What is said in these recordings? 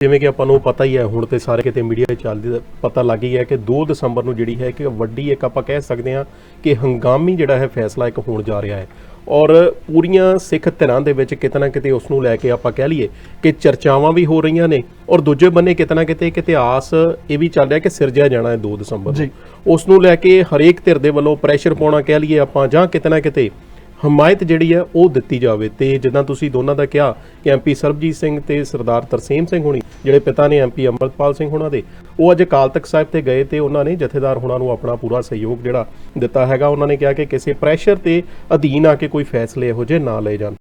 ਜਿਵੇਂ ਕਿ ਆਪਾਂ ਨੂੰ ਪਤਾ ਹੀ ਹੈ ਹੁਣ ਤੇ ਸਾਰੇ ਕਿਤੇ ਮੀਡੀਆ ਚੱਲਦੀ ਪਤਾ ਲੱਗ ਹੀ ਹੈ ਕਿ 2 ਦਸੰਬਰ ਨੂੰ ਜਿਹੜੀ ਹੈ ਇੱਕ ਵੱਡੀ ਇੱਕ ਆਪਾਂ ਕਹਿ ਸਕਦੇ ਹਾਂ ਕਿ ਹੰਗਾਮੀ ਜਿਹੜਾ ਹੈ ਫੈਸਲਾ ਇੱਕ ਹੋਣ ਜਾ ਰਿਹਾ ਹੈ ਔਰ ਪੂਰੀਆਂ ਸਿੱਖ ਧਿਰਾਂ ਦੇ ਵਿੱਚ ਕਿਤੇ ਨਾ ਕਿਤੇ ਉਸ ਨੂੰ ਲੈ ਕੇ ਆਪਾਂ ਕਹਿ ਲਈਏ ਕਿ ਚਰਚਾਵਾਂ ਵੀ ਹੋ ਰਹੀਆਂ ਨੇ ਔਰ ਦੂਜੇ ਬੰਨੇ ਕਿਤੇ ਨਾ ਕਿਤੇ ਇੱਕ ਇਤਿਹਾਸ ਇਹ ਵੀ ਚੱਲ ਰਿਹਾ ਕਿ ਸਿਰਜਿਆ ਜਾਣਾ ਹੈ 2 ਦਸੰਬਰ ਨੂੰ। ਉਸ ਨੂੰ ਲੈ ਕੇ ਹਰੇਕ ਧਿਰ ਦੇ ਵੱਲੋਂ ਪ੍ਰੈਸ਼ਰ ਪਾਉਣਾ ਕਹਿ ਲਈਏ ਆਪਾਂ ਜਾਂ ਕਿਤੇ ਨਾ ਕਿਤੇ ਹਮਾਇਤ ਜਿਹੜੀ ਹੈ ਉਹ ਦਿੱਤੀ ਜਾਵੇ ਤੇ ਜਿੱਦਾਂ ਤੁਸੀਂ ਦੋਨਾਂ ਦਾ ਕਿਹਾ ਕਿ ਐਮਪੀ ਸਰਬਜੀਤ ਸਿੰਘ ਤੇ ਸਰਦਾਰ ਤਰਸੇਮ ਸਿੰਘ ਹੁਣੀ, ਜਿਹੜੇ ਪਿਤਾ ਨੇ ਐਮਪੀ ਅੰਮ੍ਰਿਤਪਾਲ ਸਿੰਘ ਹੁਣਾਂ ਦੇ, ਉਹ ਅੱਜ ਅਕਾਲ ਤਖਤ ਸਾਹਿਬ ਤੇ ਗਏ ਤੇ ਉਹਨਾਂ ਨੇ ਜਥੇਦਾਰ ਹੁਣਾਂ ਨੂੰ ਆਪਣਾ ਪੂਰਾ ਸਹਿਯੋਗ ਜਿਹੜਾ ਦਿੱਤਾ ਹੈਗਾ। ਉਹਨਾਂ ਨੇ ਕਿਹਾ ਕਿ ਕਿਸੇ ਪ੍ਰੈਸ਼ਰ ਤੇ ਅਧੀਨ ਆ ਕੇ ਕੋਈ ਫੈਸਲੇ ਇਹੋ ਜਿਹੇ ਨਾ ਲਏ ਜਾਣ।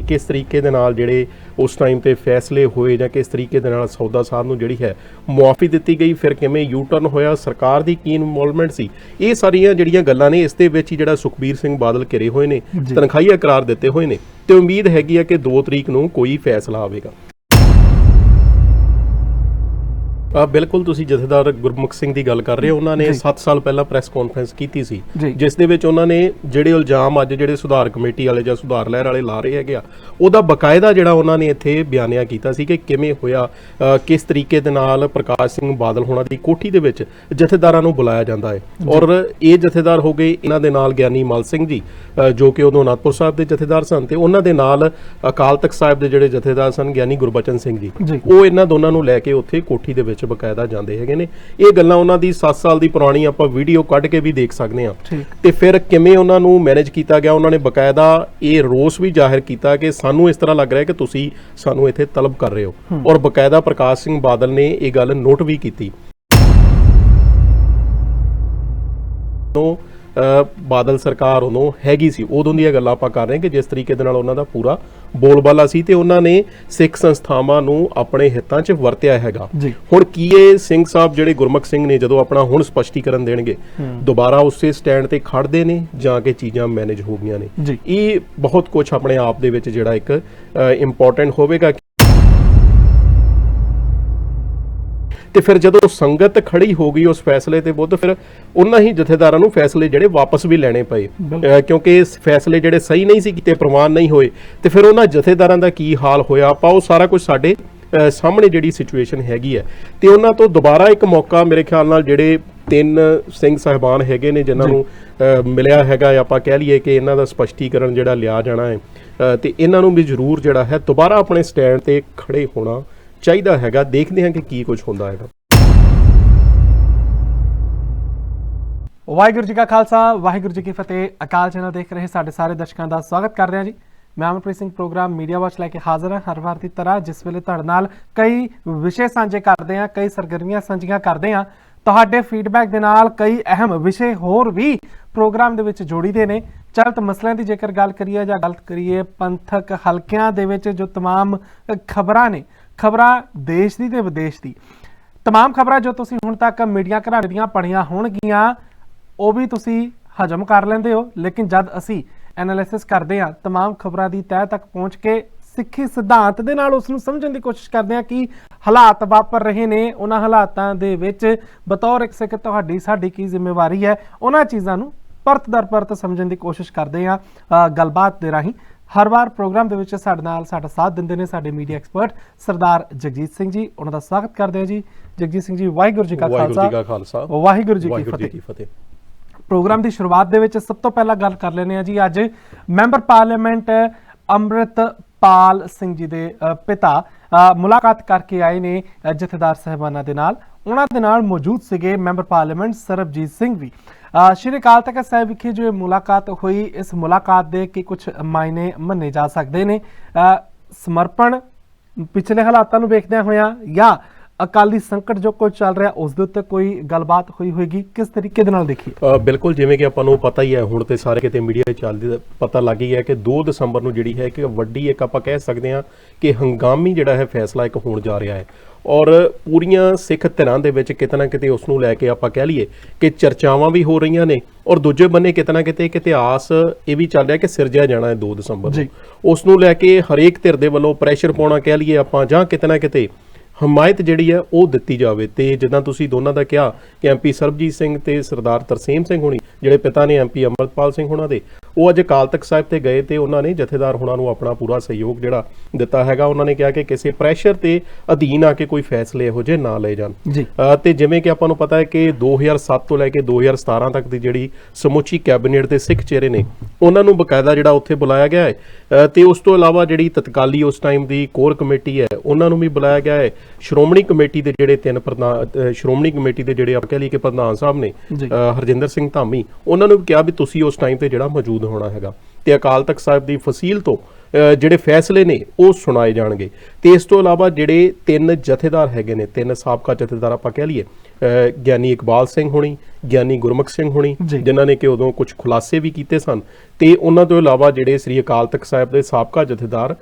ਕਿ ਕਿਸ ਤਰੀਕੇ ਦੇ ਨਾਲ ਜਿਹੜੇ ਉਸ ਟਾਈਮ ਤੇ ਫੈਸਲੇ ਹੋਏ ਜਾਂ ਕਿਸ ਤਰੀਕੇ ਦੇ ਨਾਲ ਸੌਦਾ ਸਾਹਿਬ ਨੂੰ ਜਿਹੜੀ ਹੈ ਮੁਆਫੀ ਦਿੱਤੀ ਗਈ ਫਿਰ ਕਿਵੇਂ ਯੂ ਟਰਨ ਹੋਇਆ ਸਰਕਾਰ ਦੀ ਕੀ ਇਨਵੋਲਵਮੈਂਟ ਸੀ ਇਹ ਸਾਰੀਆਂ ਜਿਹੜੀਆਂ ਗੱਲਾਂ ਨੇ ਇਸ ਦੇ ਵਿੱਚ ਹੀ ਜਿਹੜਾ ਸੁਖਬੀਰ ਸਿੰਘ ਬਾਦਲ ਘਿਰੇ ਹੋਏ ਨੇ। ਤਨਖਾਹੀਆ ਕਰਾਰ ਦਿੱਤੇ ਹੋਏ ਨੇ ਤੇ ਉਮੀਦ ਹੈਗੀ ਹੈ ਕਿ 2 ਤਰੀਕ ਨੂੰ ਕੋਈ ਫੈਸਲਾ ਆਵੇਗਾ ਆ ਬਿਲਕੁਲ ਤੁਸੀਂ ਜਥੇਦਾਰ ਗੁਰਮੁਖ ਸਿੰਘ ਦੀ ਗੱਲ ਕਰ ਰਹੇ ਹੋ ਉਹਨਾਂ ਨੇ ਜੀ। 7 ਸਾਲ ਪਹਿਲਾਂ ਪ੍ਰੈਸ ਕਾਨਫਰੰਸ ਕੀਤੀ ਸੀ। ਜਿਸ ਦੇ ਵਿੱਚ ਉਹਨਾਂ ਨੇ ਜਿਹੜੇ ਇਲਜ਼ਾਮ ਅੱਜ ਜਿਹੜੇ ਸੁਧਾਰ ਕਮੇਟੀ ਵਾਲੇ ਜਾਂ ਸੁਧਾਰ ਲਹਿਰ ਵਾਲੇ ਲਾ ਰਹੇ ਹੈਗੇ ਆ ਉਹਦਾ ਬਕਾਇਦਾ ਜਿਹੜਾ ਉਹਨਾਂ ਨੇ ਇੱਥੇ ਬਿਆਨਿਆ ਕੀਤਾ ਸੀ ਕਿ ਕਿਵੇਂ ਹੋਇਆ ਕਿਸ ਤਰੀਕੇ ਦੇ ਨਾਲ ਪ੍ਰਕਾਸ਼ ਸਿੰਘ ਬਾਦਲ ਹੋਣਾ ਦੀ ਕੋਠੀ ਦੇ ਵਿੱਚ ਜਥੇਦਾਰਾਂ ਨੂੰ ਬੁਲਾਇਆ ਜਾਂਦਾ ਹੈ ਔਰ ਇਹ ਜਥੇਦਾਰ ਹੋ ਗਏ ਇਹਨਾਂ ਦੇ ਨਾਲ ਗਿਆਨੀ ਮਲ ਸਿੰਘ ਜੀ ਜੋ ਕਿ ਉਦੋਂ ਅਨੰਦਪੁਰ ਸਾਹਿਬ ਦੇ ਜਥੇਦਾਰ ਸਨ ਤੇ ਉਹਨਾਂ ਦੇ ਨਾਲ ਅਕਾਲ ਤਖਤ ਸਾਹਿਬ ਦੇ ਜਿਹੜੇ ਜਥੇਦਾਰ ਸਨ ਗਿਆਨੀ ਗੁਰਬਚਨ ਸਿੰਘ ਜੀ। ਉਹ ਇਹਨਾਂ ਦੋਨਾਂ ਨੂੰ ਲੈ ਕੇ ਉੱਥੇ ਕੋਠੀ ਦੇ ਵਿੱਚ ਬਕਾਇਦਾ ਜਾਂਦੇ ਹੈਗੇ ਨੇ। ਇਹ ਗੱਲਾਂ ਉਹਨਾਂ ਦੀ 7 ਸਾਲ ਦੀ ਪੁਰਾਣੀ ਆਪਾਂ ਵੀਡੀਓ ਕੱਢ ਕੇ ਵੀ ਦੇਖ ਸਕਦੇ ਹਾਂ। ਠੀਕ। ਤੇ ਫਿਰ ਕਿਵੇਂ ਉਹਨਾਂ ਨੂੰ ਮੈਨੇਜ ਕੀਤਾ ਗਿਆ ਉਹਨਾਂ ਨੇ ਬਕਾਇਦਾ ਇਹ ਰੋਸ ਵੀ ਜ਼ਾਹਿਰ ਕੀਤਾ ਕਿ ਸਾਨੂੰ ਇਸ ਤਰ੍ਹਾਂ ਲੱਗ ਰਿਹਾ ਕਿ ਤੁਸੀਂ ਸਾਨੂੰ ਇੱਥੇ ਤਲਬ ਕਰ ਰਹੇ ਹੋ। ਔਰ ਬਕਾਇਦਾ ਪ੍ਰਕਾਸ਼ ਸਿੰਘ ਬਾਦਲ ਨੇ ਇਹ ਗੱਲ ਨੋਟ ਵੀ ਕੀਤੀ। ਤੋਂ ਬਾਦਲ ਸਰਕਾਰ ਉਦੋਂ ਹੈਗੀ ਸੀ ਉਦੋਂ ਦੀਆਂ ਗੱਲਾਂ ਆਪਾਂ ਕਰ ਰਹੇ ਹਾਂ ਕਿ ਜਿਸ ਤਰੀਕੇ ਦੇ ਨਾਲ ਉਹਨਾਂ ਦਾ ਪੂਰਾ ਬੋਲਬਾਲਾ ਸੀ ਤੇ ਉਹਨਾਂ ਨੇ ਸਿੱਖ ਸੰਸਥਾਵਾਂ ਨੂੰ ਆਪਣੇ ਹਿੱਤਾਂ 'ਚ ਵਰਤਿਆ ਹੈਗਾ। ਹੁਣ ਕੀ ਇਹ ਸਿੰਘ ਸਾਹਿਬ ਜਿਹੜੇ ਗੁਰਮੁਖ ਸਿੰਘ ਨੇ ਜਦੋਂ ਆਪਣਾ ਹੁਣ ਸਪਸ਼ਟੀਕਰਨ ਦੇਣਗੇ ਦੁਬਾਰਾ ਉਸੇ ਸਟੈਂਡ ਤੇ ਖੜਦੇ ਨੇ ਜਾਂ ਕਿ ਚੀਜ਼ਾਂ ਮੈਨੇਜ ਹੋ ਗਈਆਂ ਨੇ। ਇਹ ਬਹੁਤ ਕੁਝ ਆਪਣੇ ਆਪ ਦੇ ਵਿੱਚ ਜਿਹੜਾ ਇੱਕ ਇੰਪੋਰਟੈਂਟ ਹੋਵੇਗਾ ਤੇ ਫਿਰ ਜਦੋਂ ਸੰਗਤ ਖੜੀ ਹੋ ਗਈ ਉਸ ਫੈਸਲੇ ਤੇ ਬੁੱਧ ਫਿਰ ਉਹਨਾਂ ਹੀ ਜਥੇਦਾਰਾਂ ਨੂੰ ਫੈਸਲੇ ਜਿਹੜੇ ਵਾਪਸ ਵੀ ਲੈਣੇ ਪਏ। ਕਿਉਂਕਿ ਇਸ ਫੈਸਲੇ ਜਿਹੜੇ ਸਹੀ ਨਹੀਂ ਸੀ ਕੀਤੇ ਪ੍ਰਵਾਨ ਨਹੀਂ ਹੋਏ ਤੇ ਫਿਰ ਉਹਨਾਂ ਜਥੇਦਾਰਾਂ ਦਾ ਕੀ ਹਾਲ ਹੋਇਆ? ਆਪਾਂ ਉਹ ਸਾਰਾ ਕੁਝ ਸਾਡੇ ਸਾਹਮਣੇ ਜਿਹੜੀ ਸਿਚੁਏਸ਼ਨ ਹੈਗੀ ਹੈ। ਤੇ ਉਹਨਾਂ ਤੋਂ ਦੁਬਾਰਾ ਇੱਕ ਮੌਕਾ ਮੇਰੇ ਖਿਆਲ ਨਾਲ ਜਿਹੜੇ ਤਿੰਨ ਸਿੰਘ ਸਾਹਿਬਾਨ ਹੈਗੇ ਨੇ ਜਿਨ੍ਹਾਂ। ਨੂੰ ਮਿਲਿਆ ਹੈਗਾ ਆਪਾਂ ਕਹਿ ਲਈਏ ਕਿ ਇਹਨਾਂ ਦਾ ਸਪਸ਼ਟੀਕਰਨ ਜਿਹੜਾ ਲਿਆ ਜਾਣਾ ਹੈ। ਤੇ ਇਹਨਾਂ ਨੂੰ ਵੀ ਜ਼ਰੂਰ ਜਿਹੜਾ ਹੈ ਦੁਬਾਰਾ ਆਪਣੇ ਸਟੈਂਡ ਤੇ ਖੜੇ ਹੋਣਾ ਚਾਹੀਦਾ ਹੈਗਾ ਦੇਖਦੇ ਹਾਂ ਕਿ ਕੀ ਕੁਝ ਹੁੰਦਾ ਹੈਗਾ ਵਾਹਿਗੁਰੂ ਜੀ ਕਾ ਖਾਲਸਾ ਵਾਹਿਗੁਰੂ ਜੀ ਕੀ ਫਤਿਹ ਅਕਾਲ ਚੈਨਲ ਦੇਖ ਰਹੇ ਸਾਡੇ ਸਾਰੇ ਦਰਸ਼ਕਾਂ ਦਾ ਸਵਾਗਤ ਕਰਦੇ ਹਾਂ ਜੀ ਮੈਂ Amanpreet Singh programme media watch ਲੈ ਕੇ ਹਾਜ਼ਰ ਹਾਂ ਹਰ ਵਾਰ ਦੀ ਤਰ੍ਹਾਂ ਜਿਸ ਵੇਲੇ ਤੁਹਾਡੇ ਨਾਲ ਕਈ ਵਿਸ਼ੇ ਸਾਂਝੇ ਕਰਦੇ ਹਾਂ ਕਈ ਸਰਗਰਮੀਆਂ ਸਾਂਝੀਆਂ ਕਰਦੇ ਹਾਂ ਤੁਹਾਡੇ ਫੀਡਬੈਕ ਦੇ ਨਾਲ ਕਈ ਅਹਿਮ ਵਿਸ਼ੇ ਹੋਰ ਵੀ ਪ੍ਰੋਗਰਾਮ ਦੇ ਵਿੱਚ ਜੋੜੀਦੇ ਨੇ ਚਲਤ ਮਸਲਿਆਂ ਦੀ ਜੇਕਰ ਗੱਲ ਕਰੀਏ ਜਾਂ ਗੱਲ ਕਰੀਏ ਪੰਥਕ ਹਲਕਿਆਂ ਦੇ ਵਿੱਚ ਜੋ तमाम ਖਬਰਾਂ ਨੇ ਖਬਰਾਂ ਦੇਸ਼ ਦੀ ਤੇ ਵਿਦੇਸ਼ ਦੀ ਤਮਾਮ ਖਬਰਾਂ ਜੋ ਤੁਸੀਂ ਹੁਣ ਤੱਕ ਮੀਡੀਆ ਘਰਾਣੇ ਦੀਆਂ ਪੜੀਆਂ ਹੋਣਗੀਆਂ ਉਹ ਵੀ ਤੁਸੀਂ ਹਜਮ ਕਰ ਲੈਂਦੇ ਹੋ ਲੇਕਿਨ ਜਦ ਅਸੀਂ ਐਨਾਲਿਸਿਸ ਕਰਦੇ ਹਾਂ तमाम ਖਬਰਾਂ ਦੀ ਤਹਿ ਤੱਕ ਪਹੁੰਚ ਕੇ ਸਿੱਖੀ ਸਿਧਾਂਤ ਦੇ ਨਾਲ ਉਸ ਨੂੰ ਸਮਝਣ ਦੀ ਕੋਸ਼ਿਸ਼ ਕਰਦੇ ਹਾਂ ਕਿ ਹਾਲਾਤ ਵਾਪਰ ਰਹੇ ਨੇ ਉਹਨਾਂ ਹਾਲਾਤਾਂ ਦੇ ਵਿੱਚ ਬਤੌਰ ਇੱਕ ਸਿੱਖ ਤੁਹਾਡੀ ਸਾਡੀ ਕੀ ਜ਼ਿੰਮੇਵਾਰੀ ਹੈ ਉਹਨਾਂ ਚੀਜ਼ਾਂ ਨੂੰ ਪਰਤ ਦਰ ਪਰਤ ਸਮਝਣ ਦੀ ਕੋਸ਼ਿਸ਼ ਕਰਦੇ ਹਾਂ ਅ, ਗੱਲਬਾਤ ਦੇ ਰਾਹੀਂ ਹਰ ਵਾਰ ਪ੍ਰੋਗਰਾਮ ਦੇ ਵਿੱਚ ਸਾਡੇ ਨਾਲ ਸਾਡਾ ਸਾਥ ਦਿੰਦੇ ਨੇ ਸਾਡੇ ਮੀਡੀਆ ਐਕਸਪਰਟ ਸਰਦਾਰ ਜਗਜੀਤ ਸਿੰਘ ਜੀ। ਉਹਨਾਂ ਦਾ ਸਵਾਗਤ ਕਰਦੇ ਹਾਂ ਜੀ। ਜਗਜੀਤ ਸਿੰਘ ਜੀ ਵਾਹਿਗੁਰੂ ਜੀ ਕਾ ਖਾਲਸਾ। ਵਾਹਿਗੁਰੂ ਜੀ ਕੀ ਫਤਿਹ। ਪ੍ਰੋਗਰਾਮ ਦੀ ਸ਼ੁਰੂਆਤ ਦੇ ਵਿੱਚ ਸਭ ਤੋਂ ਪਹਿਲਾਂ ਗੱਲ ਕਰ ਲੈਂਦੇ ਆ ਜੀ। ਅੱਜ ਮੈਂਬਰ ਪਾਰਲੀਮੈਂਟ ਅੰਮ੍ਰਿਤਪਾਲ ਸਿੰਘ ਜੀ ਦੇ ਪਿਤਾ ਮੁਲਾਕਾਤ ਕਰਕੇ ਆਏ ਨੇ ਜਥੇਦਾਰ ਸਹਿਬਾਨਾਂ ਦੇ ਨਾਲ। ਉਹਨਾਂ ਦੇ ਨਾਲ ਮੌਜੂਦ ਸੀਗੇ ਮੈਂਬਰ ਪਾਰਲੀਮੈਂਟ ਸਰਬਜੀਤ ਸਿੰਘ ਵੀ। ਸ਼੍ਰੀ ਅਕਾਲ ਤਖਤ ਸਾਹਿਬ ਵਿਖੇ ਜੋ ਮੁਲਾਕਾਤ ਹੋਈ, ਇਸ ਮੁਲਾਕਾਤ ਦੇ ਕੀ ਕੁਝ ਮਾਇਨੇ ਮੰਨੇ ਜਾ ਸਕਦੇ ਨੇ? ਸਮਰਪਣ ਪਿਛਲੇ ਹਾਲਾਤਾਂ ਨੂੰ ਵੇਖਦਿਆਂ ਹੋਇਆਂ ਜਾਂ ਅਕਾਲੀ ਸੰਕਟ ਜੋ ਕੁਝ ਚੱਲ ਰਿਹਾ, ਉਸ ਦੇ ਉੱਤੇ ਕੋਈ ਗੱਲਬਾਤ ਹੋਈ ਹੋਏਗੀ? ਕਿਸ ਤਰੀਕੇ ਦੇ ਨਾਲ ਦੇਖੀ ਬਿਲਕੁਲ, ਜਿਵੇਂ ਕਿ ਆਪਾਂ ਨੂੰ ਪਤਾ ਹੀ ਹੈ, ਹੁਣ ਤੇ ਸਾਰੇ ਕਿਤੇ ਮੀਡੀਆ ਚੱਲਦੀ ਪਤਾ ਲੱਗ ਹੀ ਹੈ ਕਿ 2 ਦਸੰਬਰ ਨੂੰ ਜਿਹੜੀ ਹੈ ਕਿ ਵੱਡੀ, ਇੱਕ ਆਪਾਂ ਕਹਿ ਸਕਦੇ ਹਾਂ ਕਿ ਹੰਗਾਮੀ ਜਿਹੜਾ ਹੈ ਫੈਸਲਾ ਇੱਕ ਹੋਣ ਜਾ ਰਿਹਾ ਹੈ। ਔਰ ਪੂਰੀਆਂ ਸਿੱਖ ਧਿਰਾਂ ਦੇ ਵਿੱਚ ਕਿਤੇ ਨਾ ਕਿਤੇ ਉਸ ਨੂੰ ਲੈ ਕੇ ਆਪਾਂ ਕਹਿ ਲਈਏ ਕਿ ਚਰਚਾਵਾਂ ਵੀ ਹੋ ਰਹੀਆਂ ਨੇ ਔਰ ਦੂਜੇ ਬੰਨੇ ਕਿਤੇ ਨਾ ਕਿਤੇ ਇੱਕ ਇਤਿਹਾਸ ਇਹ ਵੀ ਚੱਲ ਰਿਹਾ ਕਿ ਸਿਰਜਿਆ ਜਾਣਾ ਹੈ 2 ਦਸੰਬਰ ਨੂੰ। ਉਸ ਨੂੰ ਲੈ ਕੇ ਹਰੇਕ ਧਿਰ ਦੇ ਵੱਲੋਂ ਪ੍ਰੈਸ਼ਰ ਪਾਉਣਾ ਕਹਿ ਲਈਏ ਆਪਾਂ ਜਾਂ ਕਿਤੇ ਨਾ ਕਿਤੇ ਹਮਾਇਤ ਜਿਹੜੀ ਹੈ ਉਹ ਦਿੱਤੀ ਜਾਵੇ ਤੇ ਜਿੱਦਾਂ ਤੁਸੀਂ ਦੋਨਾਂ ਦਾ ਕਿਹਾ ਕਿ ਐਮਪੀ ਸਰਬਜੀਤ ਸਿੰਘ ਤੇ ਸਰਦਾਰ ਤਰਸੇਮ ਸਿੰਘ ਹੁਣੀ ਜਿਹੜੇ ਪਿਤਾ ਨੇ ਐਮਪੀ ਅੰਮ੍ਰਿਤਪਾਲ ਸਿੰਘ ਹੁਣਾਂ ਦੇ ਉਹ ਅੱਜ ਅਕਾਲ ਤਖਤ ਸਾਹਿਬ ਤੇ ਗਏ ਤੇ ਉਹਨਾਂ ਨੇ ਜਥੇਦਾਰ ਹੁਣਾਂ ਨੂੰ ਆਪਣਾ ਪੂਰਾ ਸਹਿਯੋਗ ਜਿਹੜਾ ਦਿੱਤਾ ਹੈਗਾ ਉਹਨਾਂ ਨੇ ਕਿਹਾ ਕਿ ਕਿਸੇ ਪ੍ਰੈਸ਼ਰ ਤੇ ਅਧੀਨ ਆ ਕੇ ਕੋਈ ਫੈਸਲੇ ਇਹੋ ਜਿਹੇ ਨਾ ਲਏ ਜਾਣ। ਤੇ ਜਿਵੇਂ ਕਿ ਆਪਾਂ ਨੂੰ ਪਤਾ ਹੈ ਕਿ 2007 ਤੋਂ ਲੈ ਕੇ 2017 ਤੱਕ ਦੀ ਜਿਹੜੀ ਸਮੁੱਚੀ ਕੈਬਨਿਟ ਦੇ ਸਿੱਖ ਚਿਹਰੇ ਨੇ ਉਹਨਾਂ ਨੂੰ ਬਕਾਇਦਾ ਜਿਹੜਾ ਉੱਥੇ ਬੁਲਾਇਆ ਗਿਆ ਹੈ। ਤੇ ਉਸ ਤੋਂ ਇਲਾਵਾ ਜਿਹੜੀ ਤਤਕਾਲੀ ਉਸ ਟਾਈਮ ਦੀ ਕੋਰ ਕਮੇਟੀ ਹੈ ਉਹਨਾਂ ਨੂੰ ਵੀ ਬੁਲਾਇਆ ਗਿਆ ਹੈ। ਸ਼੍ਰੋਮਣੀ ਕਮੇਟੀ ਦੇ ਜਿਹੜੇ ਤਿੰਨ ਪ੍ਰਧਾਨ ਸ਼੍ਰੋਮਣੀ ਕਮੇਟੀ ਦੇ ਜਿਹੜੇ ਆਪਾਂ ਕਹਿ ਲਈਏ ਕਿ ਪ੍ਰਧਾਨ ਸਾਹਿਬ ਨੇ ਹਰਜਿੰਦਰ ਸਿੰਘ ਧਾਮੀ ਉਹਨਾਂ ਨੂੰ ਵੀ ਕਿਹਾ ਵੀ ਤੁਸੀਂ ਉਸ ਟਾਈਮ ਤੇ ਜਿਹੜਾ ਮੌਜੂਦ ਹੋਣਾ ਹੈਗਾ। ਤੇ ਅਕਾਲ ਤਖਤ ਸਾਹਿਬ ਦੀ ਫਸੀਲ ਤੋਂ ਜਿਹੜੇ ਫੈਸਲੇ ਨੇ ਉਹ ਸੁਣਾਏ ਜਾਣਗੇ। ਤੇ ਇਸ ਤੋਂ ਇਲਾਵਾ ਜਿਹੜੇ ਤਿੰਨ ਜਥੇਦਾਰ ਹੈਗੇ ਨੇ ਤਿੰਨ ਸਾਬਕਾ ਜਥੇਦਾਰ ਆਪਾਂ ਕਹਿ ਲਈਏ ਗਿਆਨੀ ਇਕਬਾਲ ਸਿੰਘ ਹੋਣੀ ਗਿਆਨੀ ਗੁਰਮੁਖ ਸਿੰਘ ਹੋਣੀ। ਜਿਨ੍ਹਾਂ ਨੇ ਕਿ ਉਦੋਂ ਕੁਝ ਖੁਲਾਸੇ ਵੀ ਕੀਤੇ ਸਨ। ਤੇ ਉਹਨਾਂ ਤੋਂ ਇਲਾਵਾ ਜਿਹੜੇ ਸ੍ਰੀ ਅਕਾਲ ਤਖਤ ਸਾਹਿਬ ਦੇ ਸਾਬਕਾ ਜਥੇਦਾਰ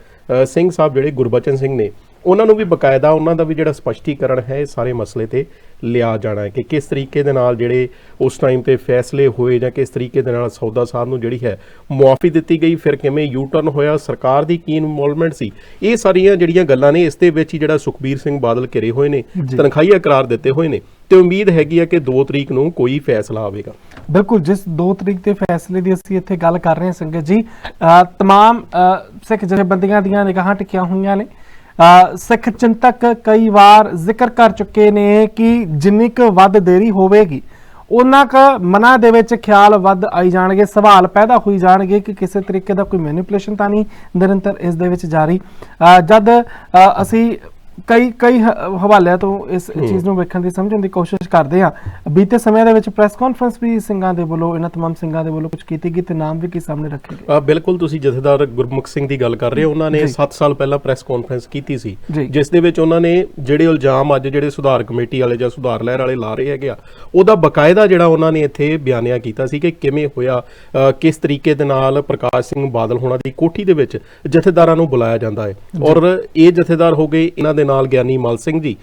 ਸਿੰਘ ਸਾਹਿਬ ਜਿਹੜੇ ਗੁਰਬਚਨ ਸਿੰਘ ਨੇ ਉਹਨਾਂ ਨੂੰ ਵੀ ਬਕਾਇਦਾ ਉਹਨਾਂ ਦਾ ਵੀ ਜਿਹੜਾ ਸਪਸ਼ਟੀਕਰਨ ਹੈ ਇਹ ਸਾਰੇ ਮਸਲੇ ਤੇ ਲਿਆ ਜਾਣਾ ਹੈ ਕਿ ਕਿਸ ਤਰੀਕੇ ਦੇ ਨਾਲ ਜਿਹੜੇ ਉਸ ਟਾਈਮ ਤੇ ਫੈਸਲੇ ਹੋਏ ਜਾਂ ਕਿਸ ਤਰੀਕੇ ਦੇ ਨਾਲ ਸੌਦਾ ਸਾਹਿਬ ਨੂੰ ਜਿਹੜੀ ਹੈ ਮੁਆਫੀ ਦਿੱਤੀ ਗਈ ਫਿਰ ਕਿਵੇਂ ਯੂ ਟਰਨ ਹੋਇਆ ਸਰਕਾਰ ਦੀ ਕੀ ਇਨਵੋਲਵਮੈਂਟ ਸੀ? ਇਹ ਸਾਰੀਆਂ ਜਿਹੜੀਆਂ ਗੱਲਾਂ ਨੇ ਇਸ ਦੇ ਵਿੱਚ ਹੀ ਜਿਹੜਾ ਸੁਖਬੀਰ ਸਿੰਘ ਬਾਦਲ ਘਿਰੇ ਹੋਏ ਨੇ ਜੀ। ਤਨਖਾਹੀਆ ਕਰਾਰ ਦਿੱਤੇ ਹੋਏ ਨੇ ਤੇ ਉਮੀਦ ਹੈਗੀ ਹੈ ਕਿ 2 ਤਰੀਕ ਨੂੰ ਕੋਈ ਫੈਸਲਾ ਆਵੇਗਾ। ਬਿਲਕੁਲ ਜਿਸ 2 ਤਰੀਕ ਦੇ ਫੈਸਲੇ ਦੀ ਅਸੀਂ ਇੱਥੇ ਗੱਲ ਕਰ ਰਹੇ ਹਾਂ ਸੰਗਤ ਜੀ ਤਮਾਮ ਸਿੱਖ ਜਥੇਬੰਦੀਆਂ ਦੀਆਂ ਨਿਗਾਹਾਂ ਟਿਕੀਆਂ ਹੋਈਆਂ ਨੇ। ਸਿੱਖ ਚਿੰਤਕ ਕਈ ਵਾਰ ਜ਼ਿਕਰ ਕਰ ਚੁੱਕੇ ਨੇ ਕਿ ਜਿੰਨੀ ਕੁ ਵੱਧ ਦੇਰੀ ਹੋਵੇਗੀ ਉਹਨਾਂ ਕ ਮਨਾਂ ਦੇ ਵਿੱਚ ਖਿਆਲ ਵੱਧ ਆਈ ਜਾਣਗੇ, ਸਵਾਲ ਪੈਦਾ ਹੋਈ ਜਾਣਗੇ ਕਿ ਕਿਸੇ ਤਰੀਕੇ ਦਾ ਕੋਈ ਮੈਨੀਪੂਲੇਸ਼ਨ ਤਾਂ ਨਹੀਂ ਨਿਰੰਤਰ ਇਸ ਦੇ ਵਿੱਚ ਜਾਰੀ। ਜਦ ਅਸੀਂ ਕਈ ਕਈ ਹ- ਹਵਾਲਿਆਂ ਤੋਂ ਇਸ ਚੀਜ਼ ਨੂੰ ਵੇਖਣ ਦੀ ਸਮਝਣ ਦੀ ਕੋਸ਼ਿਸ਼ ਕਰਦੇ ਆ ਬੀਤੇ ਸਮੇਂ ਦੇ ਵਿੱਚ ਪ੍ਰੈਸ ਕਾਨਫਰੰਸ ਵੀ ਸਿੰਘਾਂ ਦੇ ਵੱਲੋਂ ਇਹਨਾਂ तमाम ਸਿੰਘਾਂ ਦੇ ਵੱਲੋਂ ਕੁਝ ਕੀਤੀ ਗਈ ਤੇ ਨਾਮ ਵੀ ਕੀ ਸਾਹਮਣੇ ਰੱਖੇ ਗਏ ਆ ਬਿਲਕੁਲ ਤੁਸੀਂ ਜਥੇਦਾਰ ਗੁਰਮੁਖ ਸਿੰਘ ਦੀ ਗੱਲ ਕਰ ਰਹੇ ਹੋ ਉਹਨਾਂ ਨੇ 7 ਸਾਲ ਪਹਿਲਾਂ ਪ੍ਰੈਸ ਕਾਨਫਰੰਸ ਕੀਤੀ ਸੀ ਜੀ। ਜਿਸ ਦੇ ਵਿੱਚ ਉਹਨਾਂ ਨੇ ਜਿਹੜੇ ਇਲਜ਼ਾਮ ਅੱਜ ਜਿਹੜੇ ਸੁਧਾਰ ਕਮੇਟੀ ਵਾਲੇ ਜਾਂ ਸੁਧਾਰ ਲਹਿਰ ਵਾਲੇ ਲਾ ਰਹੇ ਹੈਗੇ ਆ ਉਹਦਾ ਬਕਾਇਦਾ ਜਿਹੜਾ ਉਹਨਾਂ ਨੇ ਇੱਥੇ ਬਿਆਨਿਆ ਕੀਤਾ ਸੀ ਕਿ ਕਿਵੇਂ ਹੋਇਆ ਅ, ਕਿਸ ਤਰੀਕੇ ਦੇ ਨਾਲ ਪ੍ਰਕਾਸ਼ ਸਿੰਘ ਬਾਦਲ ਹੋਣਾ ਦੀ ਕੋਠੀ ਦੇ ਵਿੱਚ ਜਥੇਦਾਰਾਂ ਨੂੰ ਬੁਲਾਇਆ ਜਾਂਦਾ ਹੈ ਔਰ ਇਹ ਜਥੇਦਾਰ ਹੋ ਗਏ ਇਹਨਾਂ ਦੇ ਨਾਲ ਗਿਆਨੀ ਮਲ ਸਿੰਘ ਜੀ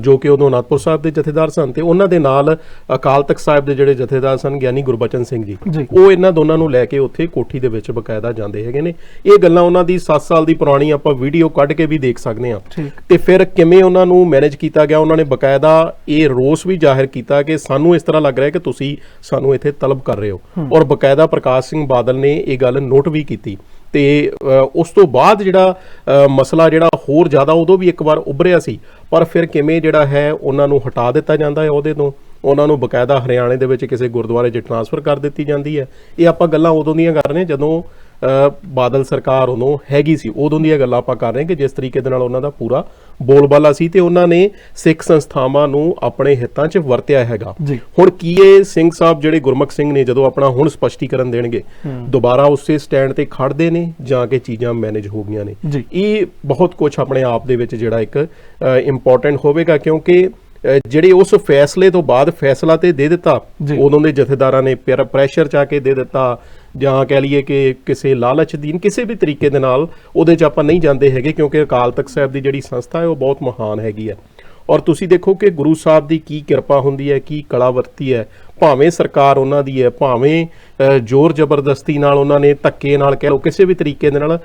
ਜੋ ਕਿ ਉਦੋਂ ਅਨੰਦਪੁਰ ਸਾਹਿਬ ਦੇ ਜਥੇਦਾਰ ਸਨ ਤੇ ਉਹਨਾਂ ਦੇ ਨਾਲ ਅਕਾਲ ਤਖਤ ਸਾਹਿਬ ਦੇ ਜਿਹੜੇ ਜਥੇਦਾਰ ਸਨ ਗਿਆਨੀ ਗੁਰਬਚਨ ਸਿੰਘ ਜੀ। ਉਹ ਇਹਨਾਂ ਦੋਨਾਂ ਨੂੰ ਲੈ ਕੇ ਉੱਥੇ ਕੋਠੀ ਦੇ ਵਿੱਚ ਬਕਾਇਦਾ ਜਾਂਦੇ ਹੈਗੇ ਨੇ। ਇਹ ਗੱਲਾਂ ਉਹਨਾਂ ਦੀ 7 ਸਾਲ ਦੀ ਪੁਰਾਣੀ ਆਪਾਂ ਵੀਡੀਓ ਕੱਢ ਕੇ ਵੀ ਦੇਖ ਸਕਦੇ ਠੀਕ। ਤੇ ਫਿਰ ਕਿਵੇਂ ਉਹਨਾਂ ਨੂੰ ਮੈਨੇਜ ਕੀਤਾ ਗਿਆ ਉਹਨਾਂ ਨੇ ਬਕਾਇਦਾ ਇਹ ਰੋਸ ਵੀ ਜ਼ਾਹਿਰ ਕੀਤਾ ਕਿ ਸਾਨੂੰ ਇਸ ਤਰ੍ਹਾਂ ਲੱਗ ਰਿਹਾ ਕਿ ਤੁਸੀਂ ਸਾਨੂੰ ਇੱਥੇ ਤਲਬ ਕਰ ਰਹੇ ਹੋ। ਔਰ ਬਕਾਇਦਾ ਪ੍ਰਕਾਸ਼ ਸਿੰਘ ਬਾਦਲ ਨੇ ਇਹ ਗੱਲ ਨੋਟ ਵੀ ਕੀਤੀ। ਤੇ ਉਸ ਤੋਂ ਬਾਅਦ ਜਿਹੜਾ ਮਸਲਾ ਜਿਹੜਾ ਹੋਰ ਜ਼ਿਆਦਾ ਉਦੋਂ ਵੀ ਇੱਕ ਵਾਰ ਉੱਭਰਿਆ ਸੀ, ਪਰ ਫਿਰ ਕਿਵੇਂ ਜਿਹੜਾ ਹੈ ਉਹਨਾਂ ਨੂੰ ਹਟਾ ਦਿੱਤਾ ਜਾਂਦਾ ਹੈ ਉਹਦੇ ਤੋਂ? ਉਹਨਾਂ ਨੂੰ ਬਕਾਇਦਾ ਹਰਿਆਣੇ ਦੇ ਵਿੱਚ ਕਿਸੇ ਗੁਰਦੁਆਰੇ 'ਚ ਟਰਾਂਸਫਰ ਕਰ ਦਿੱਤੀ ਜਾਂਦੀ ਹੈ। ਇਹ ਆਪਾਂ ਗੱਲਾਂ ਉਦੋਂ ਦੀਆਂ ਕਰ ਰਹੇ ਜਦੋਂ ਬਾਦਲ ਸਰਕਾਰ ਉਦੋਂ ਹੈਗੀ ਸੀ ਉਦੋਂ ਦੀਆਂ ਗੱਲਾਂ ਆਪਾਂ ਕਰ ਰਹੇ ਹਾਂ ਕਿ ਜਿਸ ਤਰੀਕੇ ਦੇ ਨਾਲ ਉਹਨਾਂ ਦਾ ਪੂਰਾ ਬੋਲਬਾਲਾ ਸੀ ਤੇ ਉਹਨਾਂ ਨੇ ਸਿੱਖ ਸੰਸਥਾਵਾਂ ਨੂੰ ਆਪਣੇ ਹਿੱਤਾਂ 'ਚ ਵਰਤਿਆ ਹੈਗਾ। ਹੁਣ ਕੀ ਇਹ ਸਿੰਘ ਸਾਹਿਬ ਜਿਹੜੇ ਗੁਰਮੁਖ ਸਿੰਘ ਨੇ ਜਦੋਂ ਆਪਣਾ ਹੁਣ ਸਪਸ਼ਟੀਕਰਨ ਦੇਣਗੇ ਦੁਬਾਰਾ ਉਸੇ ਸਟੈਂਡ ਤੇ ਖੜਦੇ ਨੇ ਜਾਂ ਕਿ ਚੀਜ਼ਾਂ ਮੈਨੇਜ ਹੋ ਗਈਆਂ ਨੇ। ਇਹ ਬਹੁਤ ਕੁਝ ਆਪਣੇ ਆਪ ਦੇ ਵਿੱਚ ਜਿਹੜਾ ਇੱਕ ਇੰਪੋਰਟੈਂਟ ਹੋਵੇਗਾ ਕਿਉਂਕਿ ਜਿਹੜੇ ਉਸ ਫੈਸਲੇ ਤੋਂ ਬਾਅਦ ਫੈਸਲਾ ਤੇ ਦੇ ਦਿੱਤਾ। ਉਦੋਂ ਦੇ ਜਥੇਦਾਰਾਂ ਨੇ ਪ੍ਰੈਸ਼ਰ ਚਾ ਕੇ ਦੇ ਦਿੱਤਾ ਜਾਂ ਕਹਿ ਲਈਏ ਕਿ ਕਿਸੇ ਲਾਲਚ ਦੀਨ ਕਿਸੇ ਵੀ ਤਰੀਕੇ ਦੇ ਨਾਲ ਉਹਦੇ 'ਚ ਆਪਾਂ ਨਹੀਂ ਜਾਂਦੇ ਹੈਗੇ ਕਿਉਂਕਿ ਅਕਾਲ ਤਖਤ ਸਾਹਿਬ ਦੀ ਜਿਹੜੀ ਸੰਸਥਾ ਹੈ ਉਹ ਬਹੁਤ ਮਹਾਨ ਹੈਗੀ ਹੈ ਔਰ ਤੁਸੀਂ ਦੇਖੋ ਕਿ ਗੁਰੂ ਸਾਹਿਬ ਦੀ ਕੀ ਕਿਰਪਾ ਹੁੰਦੀ ਹੈ ਕੀ ਕਲਾ ਵਰਤੀ ਹੈ ਭਾਵੇਂ ਸਰਕਾਰ ਉਹਨਾਂ ਦੀ ਹੈ ਭਾਵੇਂ ਜ਼ੋਰ ਜ਼ਬਰਦਸਤੀ ਨਾਲ ਉਹਨਾਂ ਨੇ ਧੱਕੇ ਨਾਲ ਕਹਿ ਲਓ ਕਿਸੇ ਵੀ ਤਰੀਕੇ ਦੇ ਨਾਲ